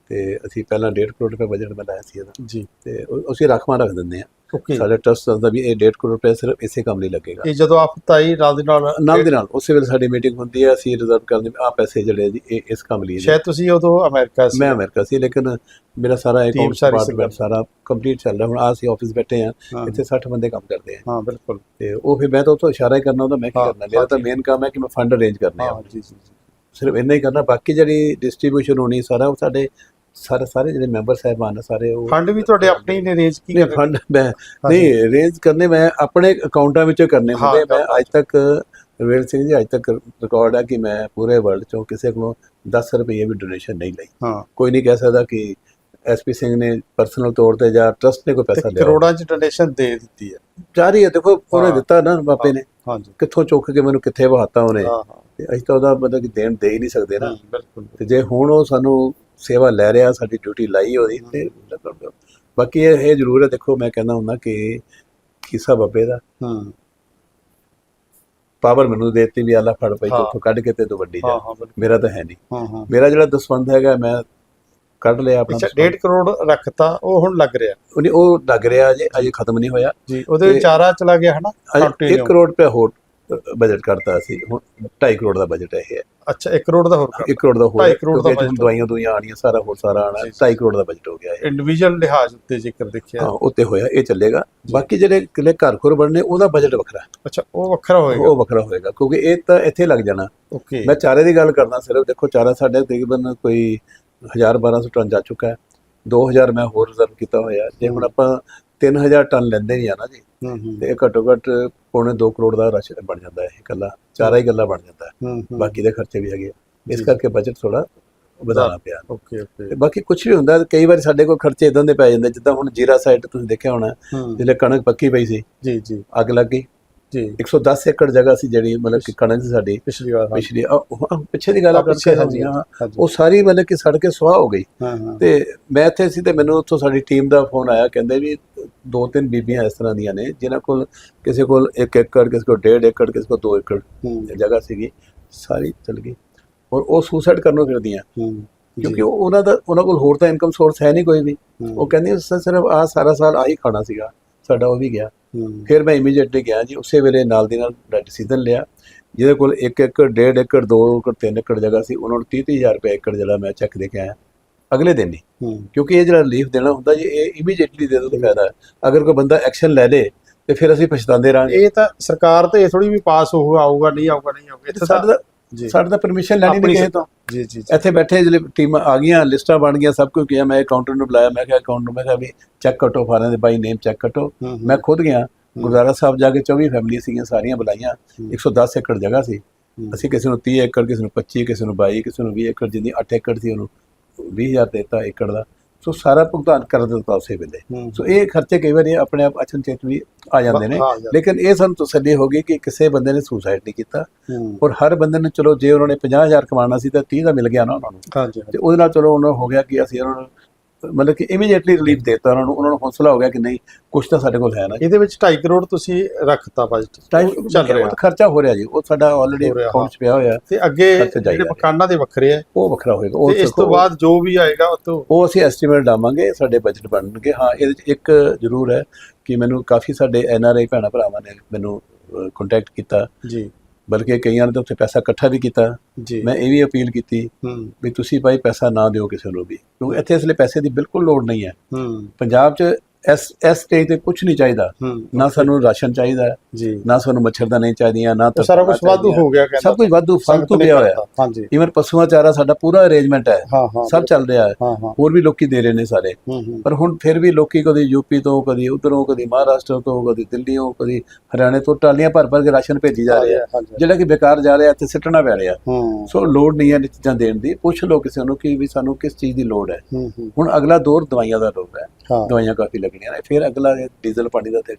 ਤੇ ਅਸੀਂ ਪਹਿਲਾਂ 1.5 ਕਰੋੜ ਰੁਪਏ ਬਜਟ ਬਣਾਇਆ ਸੀ ਇਹਦਾ। ਜੀ। ਤੇ ਅਸੀਂ ਰਕਮਾਂ ਰੱਖ ਦਿੰਦੇ ਹਾਂ। ਓਕੇ ਸਾਡੇ ਟਰਸਟ ਦਾ ਵੀ ਇਹ 1.5 ਕਰੋੜ ਰੁਪਏ ਸਿਰਫ ਇਸੇ ਕੰਮ ਲਈ ਲੱਗੇਗਾ। ਇਹ ਜਦੋਂ ਆਫਤ ਆਈ ਨਾਲ ਦੀ ਨਾਲ ਨਾਲ ਦੇ ਨਾਲ ਉਸੇ ਵੇਲੇ ਸਾਡੀ ਮੀਟਿੰਗ ਹੁੰਦੀ ਹੈ ਅਸੀਂ ਰਿਜ਼ਰਵ ਕਰਦੇ ਆ ਪੈਸੇ ਜਿਹੜੇ ਜੀ ਇਹ ਇਸ ਕੰਮ ਲਈ। ਸ਼ਾਇਦ ਤੁਸੀਂ ਉਦੋਂ ਅਮਰੀਕਾ ਸੀ। ਮੈਂ ਅਮਰੀਕਾ ਸੀ ਲੇਕਿਨ ਮੇਰਾ ਸਾਰਾ ਅਕਾਊਂਟ ਸਾਰੀ ਸਾਰਾ ਕੰਪਲੀਟ ਚੱਲ ਰਿਹਾ। ਹੁਣ ਆ ਅਸੀਂ ਆਫਿਸ ਬੈਠੇ ਆ ਇੱਥੇ 60 ਬੰਦੇ ਕੰਮ ਕਰਦੇ ਆ। ਹਾਂ ਬਿਲਕੁਲ। ਤੇ ਉਹ ਫਿਰ ਮੈਂ ਤਾਂ ਉੱਥੋਂ ਇਸ਼ਾਰਾ ਹੀ ਕਰਨਾ ਹੁੰਦਾ ਮੈਂ ਕੀ ਕਰਨਾ? ਮੇਰਾ ਤਾਂ ਮੇਨ ਕੰਮ ਹੈ ਕਿ ਮੈਂ ਫੰਡ ਅਰੇਂਜ ਕਰਨੇ ਆ। ਹਾਂ ਜੀ ਜੀ ਜੀ। ਸਿਰਫ ਇੰਨਾ ਹੀ ਕਰਨਾ ਬਾਕੀ ਜਿਹੜੀ ਡਿਸਟ੍ਰੀਬਿਊਸ਼ਨ ਹੋਣੀ ਸਾਰਾ ਉਹ ਸਾਡੇ ਸਾਰੇ ਸਾਰੇ ਜਿਹੜੇ ਮੈਂਬਰ ਸਾਹਿਬਾਨ ਆ ਸਾਰੇ ਉਹ ਫੰਡ ਵੀ ਤੁਹਾਡੇ ਆਪਣੇ ਹੀ ਨੇ ਅਰੇਂਜ ਕੀ ਨਹੀਂ ਫੰਡ ਮੈਂ ਨਹੀਂ ਅਰੇਂਜ ਕਰਨੇ ਮੈਂ ਆਪਣੇ ਅਕਾਊਂਟਾਂ ਵਿੱਚੋਂ ਕਰਨੇ ਹਾਂ, ਹੁੰਦੇ ਮੈਂ ਅੱਜ ਤੱਕ ਰਵੇਲ ਸਿੰਘ ਜੀ ਅੱਜ ਤੱਕ ਰਿਕਾਰਡ ਹੈ ਕਿ ਮੈਂ ਪੂਰੇ ਵਰਲਡ ਚੋਂ ਕਿਸੇ ਕੋਲੋਂ 10 ਰੁਪਏ ਵੀ ਡੋਨੇਸ਼ਨ ਨਹੀਂ ਲਈ। ਹਾਂ। ਕੋਈ ਨਹੀਂ ਕਹਿ ਸਕਦਾ ਕਿ ਐਸਪੀ ਸਿੰਘ ਨੇ ਪਰਸਨਲ ਤੌਰ ਤੇ ਜਾਂ ਟਰਸਟ ਨੇ ਕੋਈ ਪੈਸਾ ਲਿਆ। ਕਰੋੜਾਂ ਚ ਡੋਨੇਸ਼ਨ ਦੇ ਦਿੱਤੀ ਹੈ। ਜਾਰੀ ਹੈ ਦੇਖੋ ਉਹਨੇ ਹਾਂ। ਦਿੱਤਾ ਨਾ ਬਾਪੇ ਨੇ। ਹਾਂ ਜੀ ਕਿੱਥੋਂ ਚੁੱਕ ਕੇ ਮੈਨੂੰ ਕਿੱਥੇ ਵਹਾਤਾ ਉਹਨੇ? ਹਾਂ ਹਾਂ। ਤੇ ਅਸੀਂ ਤਾਂ ਉਹਦਾ ਮਤਲਬ ਕਿ ਦੇਣ ਦੇ ਹੀ ਨਹੀਂ ਸਕਦੇ ਨਾ। ਬਿਲਕੁਲ। ਤੇ ਜੇ ਹੁਣ ਉਹ ਸਾਨੂੰ ਸੇਵਾ ਲੈ ਰਿਹਾ ਸਾਡੀ ਡਿਊਟੀ ਲਾਈ ਉਹਦੀ ਤੇ। ਬਾਕੀ ਇਹ ਇਹ ਜ਼ਰੂਰ ਹੈ ਦੇਖੋ ਮੈਂ ਕਹਿੰਦਾ ਹੁੰਦਾ ਕਿ ਕਿਸਾ ਬੱਬੇ ਦਾ ਹਾਂ ਪਾਵਰ ਮੈਨੂੰ ਦਿੱਤੀ ਵੀ ਆਲਾ ਫੜ ਪਈ। ਉੱਥੋਂ ਕੱਢ ਕੇ ਤੇ ਤੂੰ ਵੱਡੀ ਜਾ ਮੇਰਾ ਤਾਂ ਹੈ ਨਹੀਂ ਮੇਰਾ ਜਿਹੜਾ ਦਸਵੰਧ ਹੈਗਾ ਮੈਂ ਕੱਢ ਲਿਆ ਆਪਣਾ ਅੱਛਾ ਦਸਵੰਧ। 1.5 ਕਰੋੜ ਰੱਖਤਾ ਉਹ ਹੁਣ ਲੱਗ ਰਿਹਾ ਉਹਨੇ ਉਹ ਲੱਗ ਰਿਹਾ ਜੇ ਅਜੇ ਖਤਮ ਨਹੀਂ ਹੋਇਆ ਜੀ ਉਹਦੇ ਵਿੱਚ ਤੇ- ਚਾਰਾ ਚਲਾ ਗਿਆ ਹਨਾ ਅਜੇ Continue। 1 ਕਰੋੜ ਰੁਪਏ ਹੋਰ ਬਜਟ ਕਰਤਾ ਸੀ। ਹੁਣ 2.5 ਕਰੋੜ ਦਾ ਬਜਟ ਹੈ। ਇਹ ਅੱਛਾ 1 ਕਰੋੜ ਦਾ ਹੋਰ 1 ਕਰੋੜ ਦਾ ਹੋਰ ਢਾਈ ਕਰੋੜ ਦਾ budget ਦਵਾਈਆਂ ਦੁਈਆਂ ਆਣੀਆਂ ਸਾਰਾ ਹੋਰ ਸਾਰਾ ਆਣਾ ਜੀ, ਜੀ। 2.5 ਕਰੋੜ ਦਾ ਬਜਟ ਹੋ ਗਿਆ ਇਹ। ਇੰਡੀਵਿਜੂਅਲ ਲਿਹਾਜ਼ ਉੱਤੇ ਜ਼ਿਕਰ ਦੇਖਿਆ। ਹਾਂ ਉੱਤੇ ਹੋਇਆ ਇਹ ਚੱਲੇਗਾ। ਬਾਕੀ ਜਿਹੜੇ ਕਿਲੇ ਘਰ ਘਰ ਬਣਨੇ ਉਹਦਾ ਬਜਟ ਵੱਖਰਾ। ਅੱਛਾ ਉਹ ਵੱਖਰਾ ਹੋਏਗਾ। ਉਹ ਵੱਖਰਾ ਹੋਏਗਾ ਕਿਉਂਕਿ ਇਹ ਤਾਂ ਇੱਥੇ ਲੱਗ ਜਾਣਾ। ਓਕੇ ਮੈਂ ਚਾਰੇ ਦੀ ਗੱਲ ਕਰਦਾ ਸਿਰਫ ਦੇਖੋ ਚਾਰਾ ਸਾਡੇ ਤਕਰੀਬਨ ਕੋਈ 1000 1200 ਟਨ ਜਾ ਚੁੱਕਾ ਹੈ। 2000 ਮੈਂ ਹੋਰ ਰਿਜ਼ਰਵ ਕੀਤਾ ਹੋਇਆ। ਜੇ ਹੁਣ ਆਪਾਂ 3000 ਟਨ ਲੈਂਦੇ ਨਹੀਂ ਆ ਨਾ ਜੀ। ਹੂੰ ਹੂੰ। ਤੇ ਇਹ ਘੱਟੋ ਘੱਟ ਪੌਣੇ 2 ਕਰੋੜ ਦਾ ਰਾਸ਼ਨ ਬਣ ਜਾਂਦਾ ਹੈ ਇਹ ਇਕੱਲਾ। ਚਾਰਾ ਹੀ ਗੱਲਾ ਬਣ ਜਾਂਦਾ। ਹੈ ਬਾਕੀ ਦੇ ਖਰਚੇ ਵੀ ਹੈਗੇ। ਇਸ। ਕਰਕੇ ਬਜਟ ਥੋੜਾ ਵਧਾਉਣਾ ਪਿਆ। ਓਕੇ। ਓਕੇ ਤੇ ਬਾਕੀ ਕੁਝ ਵੀ ਹੁੰਦਾ ਕਈ ਵਾਰੀ ਸਾਡੇ ਕੋਲ ਖਰਚੇ ਇਦਾਂ ਦੇ ਪੈ ਜਾਂਦੇ ਜਿੱਦਾਂ ਹੁਣ ਜੀਰਾ ਸਾਈਡ ਤੁਸੀਂ ਦੇਖਿਆ ਹੋਣਾ ਜਿਹੜੇ ਕਣਕ ਪੱਕੀ ਪਈ ਸੀ। ਜੀ ਜੀ। ਅੱਗ ਲੱਗ ਗਈ। ਜੀ। 110 ਏਕੜ ਜਗ੍ਹਾ ਸੀ ਜਿਹੜੀ ਮਤਲਬ ਕਿ ਕਣਕ ਸੀ ਸਾਡੀ। ਪਿਛਲੀ ਵਾਰ। ਪਿਛਲੀ ਪਿੱਛੇ ਦੀ ਗੱਲ ਕਰਦੇ ਹਾਂਜੀ। ਉਹ ਸਾਰੀ ਮਤਲਬ ਕਿ ਸੜ ਕੇ ਸੁਆਹ ਹੋ ਗਈ ਤੇ ਮੈਂ ਇੱਥੇ ਸੀ ਤੇ ਮੈਨੂੰ ਉੱਥੋਂ ਸਾਡੀ ਟੀਮ ਦਾ ਫੋਨ ਆਇਆ ਕਹਿੰਦੇ ਵੀ ਦੋ ਤਿੰਨ ਬੀਬੀਆਂ ਇਸ ਤਰ੍ਹਾਂ ਦੀਆਂ ਨੇ ਜਿਨ੍ਹਾਂ ਕੋਲ ਕਿਸੇ ਕੋਲ 1 ਏਕੜ ਕਿਸੇ ਕੋਲ 1.5 ਏਕੜ ਕਿਸੇ ਕੋਲ 2 ਏਕੜ ਜਗ੍ਹਾ ਸੀਗੀ ਸਾਰੀ ਚਲ ਗਈ। ਔਰ ਉਹ ਸੁਸਾਈਡ ਕਰਨ ਹੂੰ ਕਿਉਂਕਿ ਉਹ- ਉਹਨਾਂ ਦਾ ਉਹਨਾਂ ਕੋਲ ਹੋਰ ਤਾਂ ਇਨਕਮ ਸੋਰਸ ਹੈ ਨਹੀਂ ਕੋਈ ਵੀ। ਉਹ ਕਹਿੰਦੇ ਸਿਰਫ ਆ ਸਾਰਾ ਸਾਲ ਆਹੀ ਖਾਣਾ ਸੀਗਾ ਸਾਡਾ ਉਹ ਵੀ ਗਿਆ। ਫਿਰ ਮੈਂ ਇਮੀਡੀਏਟਲੀ ਗਿਆ ਜੀ ਉਸੇ ਵੇਲੇ ਨਾਲ ਦੀ ਨਾਲ ਡਿਸੀਜਨ ਲਿਆ। ਜਿਹਦੇ ਕੋਲ 1 ਏਕੜ 1.5 ਏਕੜ 2 ਏਕੜ 3 ਏਕੜ ਜਗ੍ਹਾ ਸੀ ਉਹਨਾਂ ਨੂੰ 30000 ਰੁਪਏ ਏਕੜ ਜਿਹੜਾ ਮੈਂ ਚੈੱਕ ਦੇ ਕੇ ਆਇਆ। ਅਗਲੇ ਦਿਨ ਹੀ। ਕਿਉਂਕਿ ਇਹ ਜਿਹੜਾ ਰਿਲੀਫ ਦੇਣਾ ਹੁੰਦਾ ਜੀ ਇਹ ਇਮੀਡੀਏਟਲੀ ਦੇ ਦੋ ਤਾਂ ਫਾਇਦਾ ਹੈ। ਅਗਰ ਕੋਈ ਬੰਦਾ ਐਕਸ਼ਨ ਲੈ ਲੇ ਤੇ ਫਿਰ ਅਸੀਂ ਪਛਤਾਉਂਦੇ ਰਹਾਂਗੇ। ਇਹ ਤਾਂ ਸਰਕਾਰ ਤੇ ਥੋੜੀ ਵੀ ਪਾਸ ਹੋਊਗਾ ਆਊਗਾ ਨਹੀਂ ਆਊਗਾ ਨਹੀਂ ਆਊਗਾ। ਇੱਥੇ ਸਾਡਾ ਸਾਡਾ ਤਾਂ ਪਰਮਿਸ਼ਨ ਲੈਣੀ ਨਹੀਂ ਕਿਸੇ ਤੋਂ। ਜੀ ਜੀ ਇੱਥੇ ਬੈਠੇ ਜਿਹੜੇ ਟੀਮਾਂ ਆ ਗਈਆਂ ਲਿਸਟਾਂ ਬਣ ਗਈਆਂ ਸਭ ਕੁਝ ਕੀਤਾ ਮੈਂ ਅਕਾਊਂਟੈਂਟ ਨੂੰ ਬੁਲਾਇਆ ਮੈਂ ਕਿਹਾ ਅਕਾਊਂਟ ਨੂੰ ਮੈਂ ਕਿਹਾ ਵੀ ਚੈੱਕ ਕੱਟੋ ਫਾਰਿਆਂ ਦੇ ਬਾਈ ਨੇਮ ਚੈੱਕ ਕੱਟੋ। ਮੈਂ ਖੁਦ ਗਿਆ ਗੁਰਦੁਆਰਾ ਸਾਹਿਬ ਜਾ ਕੇ 24 ਫੈਮਿਲੀ ਸੀਗੀਆਂ ਸਾਰੀਆਂ ਬੁਲਾਈਆਂ। ਹੂੰ। 110 ਏਕੜ ਜਗ੍ਹਾ ਸੀ। ਅਸੀਂ ਕਿਸੇ ਨੂੰ 30 ਏਕੜ ਕਿਸੇ ਨੂੰ 25 ਕਿਸੇ ਨੂੰ 22 ਕਿਸੇ ਨੂੰ 20 ਏਕੜ ਜਿੰਨੀ 8 ਏਕੜ ਸੀ ਉਹਨੂੰ 20000 ਦਿੱਤਾ ਏਕੜ ਦਾ। ਸੋ ਸਾਰਾ ਭੁਗਤਾਨ ਕਰ ਦਿੱਤਾ ਉਸੇ ਵੇਲੇ। ਸੋ ਇਹ ਖਰਚੇ ਕਈ ਵਾਰੀ ਆਪਣੇ ਆਪ ਅਚਨਚੇਤ ਵੀ ਆ ਜਾਂਦੇ ਨੇ। ਲੇਕਿਨ ਇਹ ਸਾਨੂੰ ਤਸੱਲੀ ਹੋ ਗਈ ਕਿ ਕਿਸੇ ਬੰਦੇ ਨੇ ਸੁਸਾਈਡ ਨਹੀਂ ਕੀਤਾ। ਔਰ ਹਰ ਬੰਦੇ ਨੂੰ ਚਲੋ ਜੇ ਉਹਨਾਂ ਨੇ 50000 ਕਮਾਉਣਾ ਸੀ ਤਾਂ 30 ਦਾ ਮਿਲ ਗਿਆ ਨਾ ਉਹਨਾਂ ਨੂੰ। ਤੇ ਉਹਦੇ ਨਾਲ ਚਲੋ ਉਹਨਾਂ ਹੋ ਗਿਆ ਕਿ ਅਸੀਂ ਉਹਨਾਂ ਨੂੰ ਮਤਲਬ ਕਿ ਇਮੀਡੀਏਟਲੀ ਰਿਲੀਫ ਦਿੱਤਾ ਉਹਨਾਂ ਨੂੰ ਉਹਨਾਂ ਨੂੰ ਹੌਸਲਾ ਹੋ ਗਿਆ ਕਿ ਨਹੀਂ ਕੁਝ ਤਾਂ ਸਾਡੇ ਕੋਲ ਹੈ ਨਾ ਇਹਦੇ ਵਿੱਚ 2.5 ਕਰੋੜ ਤੁਸੀਂ ਰੱਖਤਾ ਬਜਟ ਟਾਈਮ ਚੱਲ ਰਿਹਾ। ਖਰਚਾ ਹੋ ਰਿਹਾ ਜੀ ਉਹ ਸਾਡਾ ਆਲਰੇਡੀ ਅਕਾਊਂਟ 'ਚ ਪਿਆ ਹੋਇਆ। ਤੇ ਅੱਗੇ ਜਿਹੜੇ। ਮਕਾਨਾਂ ਦੇ ਵੱਖਰੇ ਹੈ ਉਹ ਵੱਖਰਾ ਹੋਏਗਾ ਉਹ ਇਸ ਤੋਂ ਬਾਅਦ ਜੋ ਵੀ ਆਏਗਾ ਉਹ ਤੋਂ ਉਹ ਅਸੀਂ ਐਸਟੀਮੇਟ ਲਾਵਾਂਗੇ ਸਾਡੇ ਬਜਟ ਬਣਨਗੇ। ਹਾਂ ਇਹਦੇ 'ਚ ਇੱਕ ਜ਼ਰੂਰ ਹੈ ਕਿ ਮੈਨੂੰ ਕਾਫੀ ਸਾਡੇ ਐਨ ਆਰ ਆਈ ਭੈਣਾਂ ਭਰਾਵਾਂ ਨੇ ਮੈਨੂੰ ਕੰਟੈਕਟ ਕੀਤਾ। ਜੀ। ਬਲਕਿ ਕਈਆਂ ਨੇ ਤਾਂ ਉੱਥੇ ਪੈਸਾ ਇਕੱਠਾ ਵੀ ਕੀਤਾ। ਜੀ। ਮੈਂ ਇਹ ਵੀ ਅਪੀਲ ਕੀਤੀ ਵੀ ਤੁਸੀਂ ਭਾਈ ਪੈਸਾ ਨਾ ਦਿਓ ਕਿਸੇ ਨੂੰ ਵੀ। ਕਿਉਂਕਿ ਇੱਥੇ ਇਸ ਲਈ ਪੈਸੇ ਦੀ ਬਿਲਕੁਲ ਲੋੜ ਨਹੀਂ ਹੈ। ਹੂੰ। ਪੰਜਾਬ 'ਚ ਇਸ ਇਸ ਸਟੇਜ ਤੇ ਕੁਝ ਨਹੀਂ ਚਾਹੀਦਾ। ਨਾ ਸਾਨੂੰ ਰਾਸ਼ਨ ਚਾਹੀਦਾ ਜੀ। ਨਾ ਸਾਨੂੰ ਮੱਛਰਦਾਨੀ ਚਾਹੀਦੀਆਂ ਨਾ ਉਹ ਸਾਰਾ ਕੁਝ ਵਾਧੂ। ਹੋ ਗਿਆ ਕਹਿੰਦਾ। ਸਭ ਕੁਝ ਵਾਧੂ ਫਾਲਤੂ ਪਿਆ ਹੋਇਆ। ਹਾਂਜੀ। ਈਵਨ ਪਸ਼ੂਆਂ ਚਾਰਾ ਸਾਡਾ ਪੂਰਾ ਅਰੇਂਜਮੈਂਟ ਹੈ। ਸਭ ਚੱਲ ਰਿਹਾ ਹੈ। ਹੋਰ ਵੀ ਲੋਕੀ ਦੇ ਰਹੇ ਨੇ ਸਾਰੇ। ਪਰ ਹੁਣ ਫਿਰ ਵੀ ਲੋਕੀ ਕਦੀ ਯੂਪੀ ਤੋਂ ਕਦੀ ਉਧਰੋਂ ਕਦੀ ਮਹਾਰਾਸ਼ਟਰ ਤੋਂ ਕਦੀ ਦਿੱਲੀੋਂ ਕਦੀ ਹਰਿਆਣੇ ਤੋਂ ਟਾਲੀਆਂ ਭਰ ਭਰ ਕੇ ਰਾਸ਼ਨ ਭੇਜੀ ਜਾ ਰਹੇ ਆ ਜਿਹੜਾ ਕਿ ਬੇਕਾਰ ਜਾ ਰਿਹਾ ਇੱਥੇ ਸਿੱਟਣਾ ਪੈ ਰਿਹਾ। ਸੋ ਲੋੜ ਨਹੀਂ ਹੈ ਇਹ ਚੀਜ਼ਾਂ ਦੇਣ ਦੀ। ਪੁੱਛ ਲਓ ਕਿਸੇ ਨੂੰ ਕਿ ਵੀ ਸਾਨੂੰ ਕਿਸ ਚੀਜ਼ ਦੀ ਲੋੜ ਹੈ। ਹੁਣ ਅਗਲਾ ਦੌਰ ਦਵਾਈਆਂ ਦਾ ਹੈ। ਹਾਂ। ਦਵਾਈਆਂ ਕਾਫੀ ਲੱਗਣੀਆਂ ਨੇ ਫਿਰ ਅਗਲਾ ਇਹ ਡੀਜ਼ਲ ਪਾਣੀ ਦਾ ਤੇ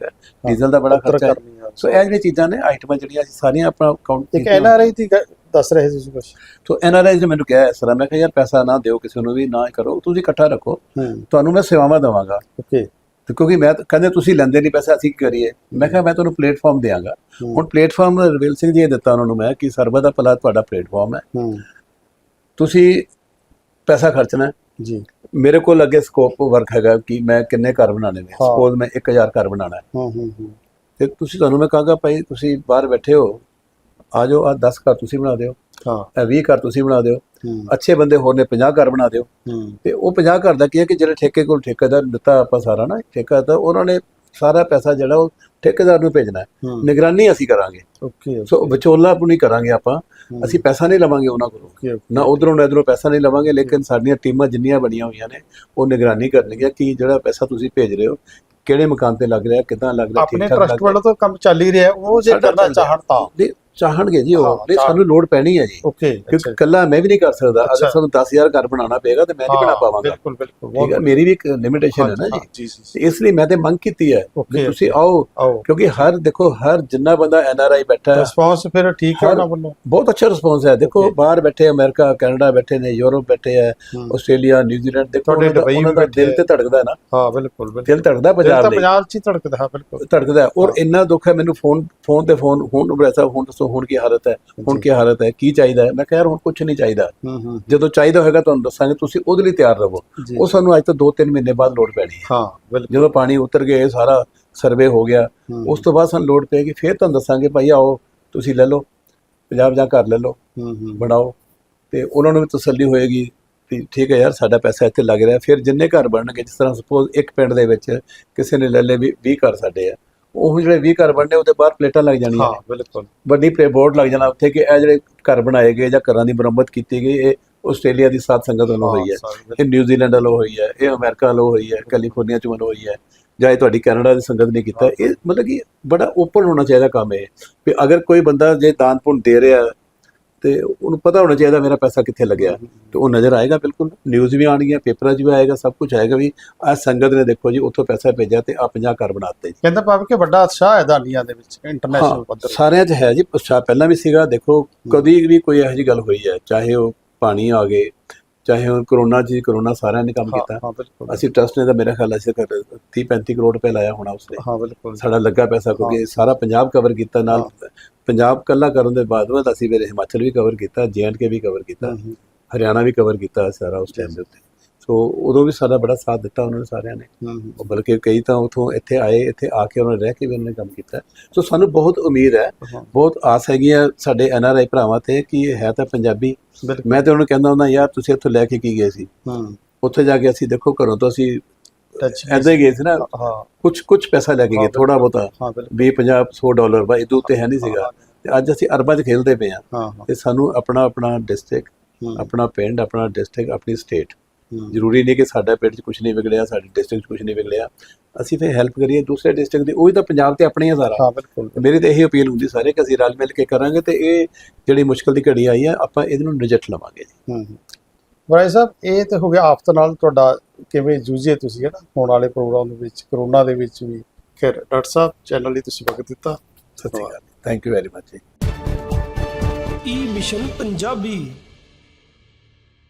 ਡੀਜ਼ਲ ਦਾ ਬੜਾ ਖਰਚਾ ਹੈ। ਸੋ ਇਹ ਜਿਹੜੀਆਂ ਚੀਜ਼ਾਂ ਨੇ ਆਈਟਮਾਂ ਜਿਹੜੀਆਂ ਅਸੀਂ ਸਾਰੀਆਂ ਆਪਣਾ ਅਕਾਊਂਟ ਇੱਕ ਐਨ ਆਰ ਆਈ ਦੀ ਦੱਸ ਰਹੇ ਸੀ ਕੁਝ ਸੋ ਐਨਆਰਆਈ ਨੇ ਮੈਨੂੰ ਕਿਹਾ ਇਸ ਤਰ੍ਹਾਂ ਮੈਂ ਕਿਹਾ ਯਾਰ ਪੈਸਾ ਨਾ ਦਿਓ ਕਿਸੇ ਨੂੰ ਵੀ ਨਾ ਕਰੋ ਤੁਸੀਂ ਇਕੱਠਾ ਰੱਖੋ। ਤੁਹਾਨੂੰ ਮੈਂ ਸੇਵਾਵਾਂ ਦੇਵਾਂਗਾ। ਓਕੇ। ਤੇ ਕਿਉਂਕਿ ਮੈਂ ਕਹਿੰਦੇ ਤੁਸੀਂ ਲੈਂਦੇ ਨਹੀਂ ਪੈਸਾ ਅਸੀਂ ਕਰੀਏ? ਮੈਂ ਕਿਹਾ ਮੈਂ ਤੁਹਾਨੂੰ ਪਲੇਟਫਾਰਮ ਦਿਆਂਗਾ। ਹੂੰ। ਹੁਣ ਪਲੇਟਫਾਰਮ ਰਵੀਲ ਸਿੰਘ ਜੀ ਨੇ ਦਿੱਤਾ ਉਹਨਾਂ ਨੂੰ ਮੈਂ ਕਿ ਸਰਬਤ ਦਾ ਭਲਾ ਤੁਹਾਡਾ ਪਲੇਟਫਾਰਮ ਹੈ। ਤੁਸੀਂ ਪੈਸਾ ਖਰਚਣਾ। ਜੀ। ਮੇਰੇ ਕੋਲ ਅੱਗੇ ਸਕੋਪ ਵਰਕ ਹੈਗਾ ਕਿ ਮੈਂ ਕਿੰਨੇ ਘਰ ਬਣਾਉਣੇ ਨੇ। ਹਾਂ। ਸਪੋਜ਼ ਮੈਂ 1000 ਘਰ ਬਣਾਉਣਾ ਹੈ। ਹੂੰ ਹੂੰ ਹੂੰ। ਤੇ ਤੁਸੀਂ ਤੁਹਾਨੂੰ ਮੈਂ ਕਹਾਂਗਾ ਭਾਈ ਤੁਸੀਂ ਬਾਹਰ ਬੈਠੇ ਹੋ ਆ ਜਾਓ ਆ 10 ਘਰ ਤੁਸੀਂ ਬਣਾ ਦਿਓ। ਹਾਂ। ਇਹ 20 ਘਰ ਤੁਸੀਂ ਬਣਾ ਦਿਓ। ਹੂੰ। ਅੱਛੇ ਬੰਦੇ ਹੋਰ ਨੇ 50 ਘਰ ਬਣਾ ਦਿਓ। ਹੂੰ। ਤੇ ਉਹ 50 ਘਰ ਦਾ ਕੀ ਹੈ ਕਿ ਜਿਹੜੇ ਠੇਕੇ ਕੋਲ ਠੇਕੇਦਾਰ ਦਿੱਤਾ ਆਪਾਂ ਸਾਰਾ ਨਾ ਠੇਕਾ ਤਾਂ ਉਹਨਾਂ ਨੇ ਸਾਰਾ ਪੈਸਾ ਜਿਹੜਾ ਉਹ ਠੇਕੇਦਾਰ ਨੂੰ ਭੇਜਣਾ ਹੈ। ਹੂੰ। ਨਿਗਰਾਨੀ ਅਸੀਂ ਕਰਾਂਗੇ। ਓਕੇ ਸੋ ਵਿਚੋਲਾ ਨਹੀਂ ਕਰਾਂਗੇ ਆਪਾਂ। ਅਸੀਂ ਪੈਸਾ ਨਹੀਂ ਲਵਾਂਗੇ ਉਹਨਾਂ ਕੋਲੋਂ। ਨਾ ਉਧਰੋਂ ਨਾ ਇਧਰੋਂ ਪੈਸਾ ਨਹੀਂ ਲਵਾਂਗੇ ਲੇਕਿਨ ਸਾਡੀਆਂ ਟੀਮਾਂ ਜਿੰਨੀਆਂ ਬਣੀਆਂ ਹੋਈਆਂ ਨੇ ਉਹ ਨਿਗਰਾਨੀ ਕਰਨਗੀਆਂ ਕਿ ਜਿਹੜਾ ਪੈਸਾ ਤੁਸੀਂ ਭੇਜ ਰਹੇ ਹੋ ਕਿਹੜੇ ਮਕਾਨ ਤੇ ਲੱਗ ਰਿਹਾ ਕਿਦਾਂ ਲੱਗ ਰਿਹਾ ਆਪਣੇ ਠਾਕ ਟਰਸਟ ਲੱਗ ਵੱਲੋਂ ਤਾਂ ਕੰਮ ਚੱਲ ਹੀ ਰਿਹਾ ਉਹ ਜੇ ਕਰਨਾ। ਚਾਹਣ ਤਾਂ। ਚਾਹਣਗੇ ਜੀ ਉਹ। ਨਹੀਂ ਸਾਨੂੰ ਲੋੜ ਪੈਣੀ ਹੈ ਜੀ। ਓਕੇ। ਕਿਉਂਕਿ ਕੱਲਾ ਮੈਂ ਵੀ ਨਹੀਂ ਕਰ ਸਕਦਾ। ਅਗਰ ਸਾਨੂੰ 10000 ਘਰ ਬਣਾਉਣਾ ਪਏਗਾ ਤੇ ਮੈਂ ਨਹੀਂ ਬਣਾ ਪਾਵਾਂਗਾ। ਬਿਲਕੁਲ ਬਿਲਕੁਲ। ਠੀਕ ਹੈ? ਮੇਰੀ ਵੀ ਇੱਕ ਲਿਮਿਟੇਸ਼ਨ ਹੈ ਨਾ ਜੀ। ਇਸ ਲਈ ਮੈਂ ਤੇ ਮੰਗ ਕੀਤੀ ਹੈ Okay, ਤੁਸੀਂ ਆਓ ਕਿਉਂਕਿ ਹਰ ਦੇਖੋ ਹਰ ਜਿੰਨਾ ਬੰਦਾ ਐਨ ਆਰ ਆਈ ਬੈਠਾ ਹੈ ਰਿਸਪੌਂਸ ਫਿਰ ਠੀਕ ਹੈ ਉਹਨਾਂ ਵੱਲੋਂ? ਬਹੁਤ ਅੱਛਾ ਰਿਸਪੌਂਸ ਹੈ। ਦੇਖੋ. ਬਾਹਰ ਬੈਠੇ ਅਮਰੀਕਾ ਕੈਨੇਡਾ ਬੈਠੇ ਨੇ ਯੂਰਪ ਬੈਠੇ ਹੈ। ਆਸਟ੍ਰੇਲੀਆ ਨਿਊਜ਼ੀਲੈਂਡ ਦੇਖੋ ਉਹਨਾਂ ਦਾ ਦਾ ਦਿਲ ਤੇ ਧੜਕਦਾ ਹੈ ਨਾ। ਹਾਂ ਬਿਲਕੁਲ ਬਿਲਕੁਲ। ਦਿਲ ਧੜਕਦਾ ਦਿਲ ਪੰਜਾਬ ਤਾਂ ਲਈ। ਪੰਜਾਬ 'ਚ ਹੀ ਧੜਕਦਾ ਹੈ ਬਿਲਕੁਲ। ਧੜਕਦਾ। ਹੈ। ਔਰ। ਇੰਨਾ ਦੁੱਖ ਹੈ ਮੈਨੂੰ ਫੋਨ ਫੋਨ ਤੇ ਫੋਨ ਹੁਣ ਵੈਸਾ ਹੁਣ ਦੱਸੋ ਹੁਣ ਕੀ ਹਾਲਤ ਹੈ? ਹੁਣ ਕੀ ਹਾਲਤ ਹੈ? ਕੀ ਚਾਹੀਦਾ ਹੈ? ਮੈਂ ਕਿਹਾ ਯਾਰ ਹੁਣ ਕੁਝ ਨਹੀਂ ਚਾਹੀਦਾ। ਜਦੋਂ ਚਾਹੀਦਾ ਹੋਏਗਾ ਤੁਹਾਨੂੰ ਦੱਸਾਂਗੇ ਤੁਸੀਂ ਉਹਦੇ ਲਈ ਤਿਆਰ ਰਹੋ। ਉਹ ਸਾਨੂੰ ਅੱਜ ਤੋਂ 2-3 ਮਹੀਨੇ ਬਾਅਦ ਲੋੜ ਪੈਣੀ ਹੈ। ਹਾਂ ਜਦੋਂ ਪਾਣੀ ਉਤਰ ਗਿਆ ਸਾਰਾ ਸਰਵੇ ਹੋ ਗਿਆ ਉਸ ਤੋਂ ਬਾਅਦ ਸਾਨੂੰ ਲੋੜ ਪਏਗੀ ਫਿਰ ਤੁਹਾਨੂੰ ਦੱਸਾਂਗੇ ਭਾਈ ਆਓ ਤੁਸੀਂ ਲੈ ਲਓ ਪੰਜਾਬ ਜਾਂ ਘਰ ਲੈ ਲਓ ਬਣਾਓ। ਤੇ ਉਹਨਾਂ ਨੂੰ ਵੀ ਤਸੱਲੀ ਹੋਏਗੀ ਵੀ ਠੀਕ ਹੈ ਯਾਰ ਸਾਡਾ ਪੈਸਾ ਇੱਥੇ ਲੱਗ ਰਿਹਾ। ਫਿਰ ਜਿੰਨੇ ਘਰ ਬਣਨਗੇ ਜਿਸ ਤਰ੍ਹਾਂ ਸਪੋਜ਼ ਇੱਕ ਪਿੰਡ ਦੇ ਵਿੱਚ ਕਿਸੇ ਨੇ ਲੈ ਲਏ ਵੀ 20 ਘਰ ਸਾਡੇ ਆ ਉਹ ਜਿਹੜੇ 20 ਘਰ ਬਣਨੇ ਉਹਦੇ ਬਾਹਰ ਪਲੇਟਾਂ ਲੱਗ ਜਾਣੀਆਂ ਹਾਂ ਬਿਲਕੁਲ। ਵੱਡੀ ਪਲੇ ਬੋਰਡ ਲੱਗ ਜਾਣਾ ਉੱਥੇ ਕਿ ਇਹ ਜਿਹੜੇ ਘਰ ਬਣਾਏ ਗਏ ਜਾਂ ਘਰਾਂ ਦੀ ਮੁਰੰਮਤ ਕੀਤੀ ਗਈ ਇਹ ਆਸਟ੍ਰੇਲੀਆ ਦੀ ਸਾਧ ਸੰਗਤ ਵੱਲੋਂ ਹੋਈ ਹੈ। ਇਹ ਨਿਊਜ਼ੀਲੈਂਡ ਵੱਲੋਂ ਹੋਈ ਹੈ ਇਹ ਅਮਰੀਕਾ ਵੱਲੋਂ ਹੋਈ ਹੈ ਕੈਲੀਫੋਰਨੀਆ ਚ ਵੱਲੋਂ ਹੋਈ ਹੈ ਜਾਂ ਇਹ ਤੁਹਾਡੀ ਕੈਨੇਡਾ ਦੀ ਸੰਗਤ ਨੇ ਕੀਤਾ। ਇਹ ਮਤਲਬ ਕਿ ਬੜਾ ਓਪਨ ਹੋਣਾ ਚਾਹੀਦਾ ਕੰਮ ਇਹ ਵੀ ਅਗਰ ਕੋਈ ਬੰਦਾ ਜੇ ਦਾਨ ਪੁੰਨ ਦੇ ਰਿਹਾ ਤੇ ਉਹਨੂੰ ਪਤਾ ਹੋਣਾ ਚਾਹੀਦਾ ਮੇਰਾ ਪੈਸਾ ਕਿੱਥੇ ਲੱਗਿਆ। ਤੇ ਉਹ ਨਜ਼ਰ ਆਏਗਾ ਬਿਲਕੁਲ। ਨਿਊਜ਼ ਵੀ ਆਣਗੀਆਂ ਪੇਪਰਾਂ 'ਚ ਵੀ ਆਏਗਾ ਸਭ ਕੁਝ ਆਏਗਾ ਵੀ ਆ ਸੰਗਤ ਨੇ ਦੇਖੋ ਜੀ ਉੱਥੋਂ ਪੈਸਾ ਭੇਜਿਆ ਤੇ ਆ 50 ਘਰ ਬਣਾਤੇ ਜੀ। ਕਹਿੰਦਾ ਭਾਵੇਂ ਕਿ ਵੱਡਾ ਉਤਸ਼ਾਹ ਹੈ ਦਾਨੀਆਂ ਦੇ ਵਿੱਚ ਇੰਟਰਨੈਸ਼ਨਲ ਪੱਧਰ। ਸਾਰਿਆਂ 'ਚ ਹੈ ਜੀ ਉਤਸ਼ਾਹ ਪਹਿਲਾਂ ਵੀ ਸੀਗਾ। ਦੇਖੋ ਕਦੀ ਵੀ ਕੋਈ ਇਹੋ ਜਿਹੀ ਗੱਲ ਹੋਈ ਹੈ ਚਾਹੇ ਉਹ ਪਾਣੀ ਆ ਗਏ ਚਾਹੇ ਉਹ ਕਰੋਨਾ ਜੀ ਕਰੋਨਾ ਸਾਰਿਆਂ ਨੇ ਕੰਮ ਕੀਤਾ। ਅਸੀਂ ਟਰਸਟ ਨੇ ਤਾਂ ਮੇਰਾ ਖਿਆਲ ਅਸੀਂ 30 35 ਕਰੋੜ ਰੁਪਏ ਲਾਇਆ ਹੋਣਾ ਉਸਨੇ। ਹਾਂ ਬਿਲਕੁਲ। ਸਾਡਾ ਲੱਗਾ ਪੈਸਾ ਕਿਉਂਕਿ ਸਾਰਾ ਪੰਜਾਬ ਕਵਰ ਕੀਤਾ ਨਾਲ ਪੰਜਾਬ ਕੱਲਾ ਕਰਨ ਦੇ ਬਾਅਦ ਬਾਅਦ ਅਸੀਂ ਮੇਰੇ ਹਿਮਾਚਲ ਵੀ ਕਵਰ ਕੀਤਾ ਕੇ ਵੀ ਕਵਰ ਕੀਤਾ ਹਰਿਆਣਾ ਵੀ ਕਵਰ ਕੀਤਾ ਸਾਰਾ ਉਸ ਟਾਈਮ ਦੇ ਉੱਤੇ। ਸੋ ਉਦੋਂ ਵੀ ਸਾਡਾ ਬੜਾ ਸਾਥ ਦਿੱਤਾ ਉਹਨਾਂ ਨੇ ਸਾਰਿਆਂ ਨੇ। ਬਲਕਿ ਕਈ ਤਾਂ ਉਥੋਂ ਇੱਥੇ ਆਏ ਇੱਥੇ ਆ ਕੇ ਉਹਨਾਂ ਨੇ ਰਹਿ ਕੇ ਵੀ ਉਹਨਾਂ ਨੇ ਕੰਮ ਕੀਤਾ। ਸੋ ਸਾਨੂੰ ਬਹੁਤ ਉਮੀਦ ਹੈ ਬਹੁਤ ਆਸ ਹੈਗੀ ਹੈ ਸਾਡੇ ਐਨ ਆਰ ਆਈ ਭਰਾਵਾਂ ਤੇ ਕਿ ਇਹ ਹੈ ਤਾਂ ਪੰਜਾਬੀ। ਮੈਂ ਤੇ ਉਹਨੂੰ ਕਹਿੰਦਾ ਹੁੰਦਾ ਯਾਰ ਤੁਸੀਂ ਇੱਥੋਂ ਲੈ ਕੇ ਕੀ ਗਏ ਸੀ? ਹੂੰ। ਉੱਥੇ ਜਾ ਕੇ ਅਸੀਂ ਦੇਖੋ ਘਰੋਂ ਤੋਂ ਅਸੀਂ ਟੱਚ ਐਦਾਂ ਹੀ ਗਏ ਸੀ ਨਾ? ਹਾਂ। ਕੁਝ ਕੁਝ ਪੈਸਾ ਲੈ ਕੇ ਗਏ ਥੋੜਾ ਬਹੁਤਾ। ਹਾਂ ਬਿਲਕੁਲ। 20 50 100 ਡਾਲਰ ਬਾ ਇਹਦੂ ਉੱਤੇ ਹੈ ਨਹੀਂ ਸੀਗਾ। ਤੇ ਅੱਜ ਅਸੀਂ ਅਰਬਾਂ 'ਚ ਖੇਲਦੇ ਪਏ ਹਾਂ। ਤੇ ਸਾਨੂੰ ਆਪਣਾ ਆਪਣਾ ਡਿਸਟ੍ਰਿਕਟ ਆਪਣਾ ਪਿੰਡ ਆਪਣਾ ਡਿਸਟ੍ਰਿਕਟ ਆਪਣੀ ਸਟੇਟ ਜ਼ਰੂਰੀ ਨਹੀਂ ਕਿ ਸਾਡਾ ਪਿੰਡ 'ਚ ਕੁਝ ਨਹੀਂ ਵਿਗੜਿਆ ਸਾਡੇ ਡਿਸਟ੍ਰਿਕਟ 'ਚ ਕੁਝ ਨਹੀਂ ਵਿਗੜਿਆ। ਅਸੀਂ ਫਿਰ ਹੈਲਪ ਕਰੀਏ ਦੂਸਰੇ ਡਿਸਟ੍ਰਿਕਟ ਦੀ ਉਹੀ ਤਾਂ ਪੰਜਾਬ ਤੇ ਆਪਣੀ ਹੈ ਸਾਰਾ। ਹਾਂ ਬਿਲਕੁਲ ਮੇਰੀ ਤਾਂ ਇਹੀ ਅਪੀਲ ਹੁੰਦੀ ਸਾਰੇ ਕਿ ਅਸੀਂ ਰਲ ਮਿਲ ਕੇ ਕਰਾਂਗੇ ਤੇ ਇਹ ਜਿਹੜੀ ਮੁਸ਼ਕਲ ਦੀ ਘੜੀ ਆਈ ਹੈ ਆਪਾਂ ਇਹਦੇ ਨੂੰ ਨਜਿੱਠ ਲਵਾਂਗੇ ਜੀ। ਹੂੰ। ਮਹਾਰਾਜ ਸਾਹਿਬ ਇਹ ਤੇ ਹੋ ਗਿਆ ਆਫਤ ਨਾਲ ਤੁਹਾਡਾ ਕਿਵੇਂ ਜੂਝੇ ਤੁਸੀਂ ਹੈ ਨਾ? ਹੋਣ ਵਾਲੇ ਪ੍ਰੋਗਰਾਮ ਦੇ ਵਿੱਚ ਕਰੋਨਾ ਦੇ ਵਿੱਚ ਵੀ। ਫਿਰ ਡਾਕਟਰ ਸਾਹਿਬ ਚੈਨਲ ਲਈ ਤੁਸੀਂ ਵਕਤ ਦਿੱਤਾ। ਸਤਿ ਸ਼੍ਰੀ ਅਕਾਲ। ਥੈਂਕ ਯੂ ਵੈਰੀ ਮੱਚ ਜੀ। ਈ ਮਿਸ਼ਨ ਪੰਜਾਬੀ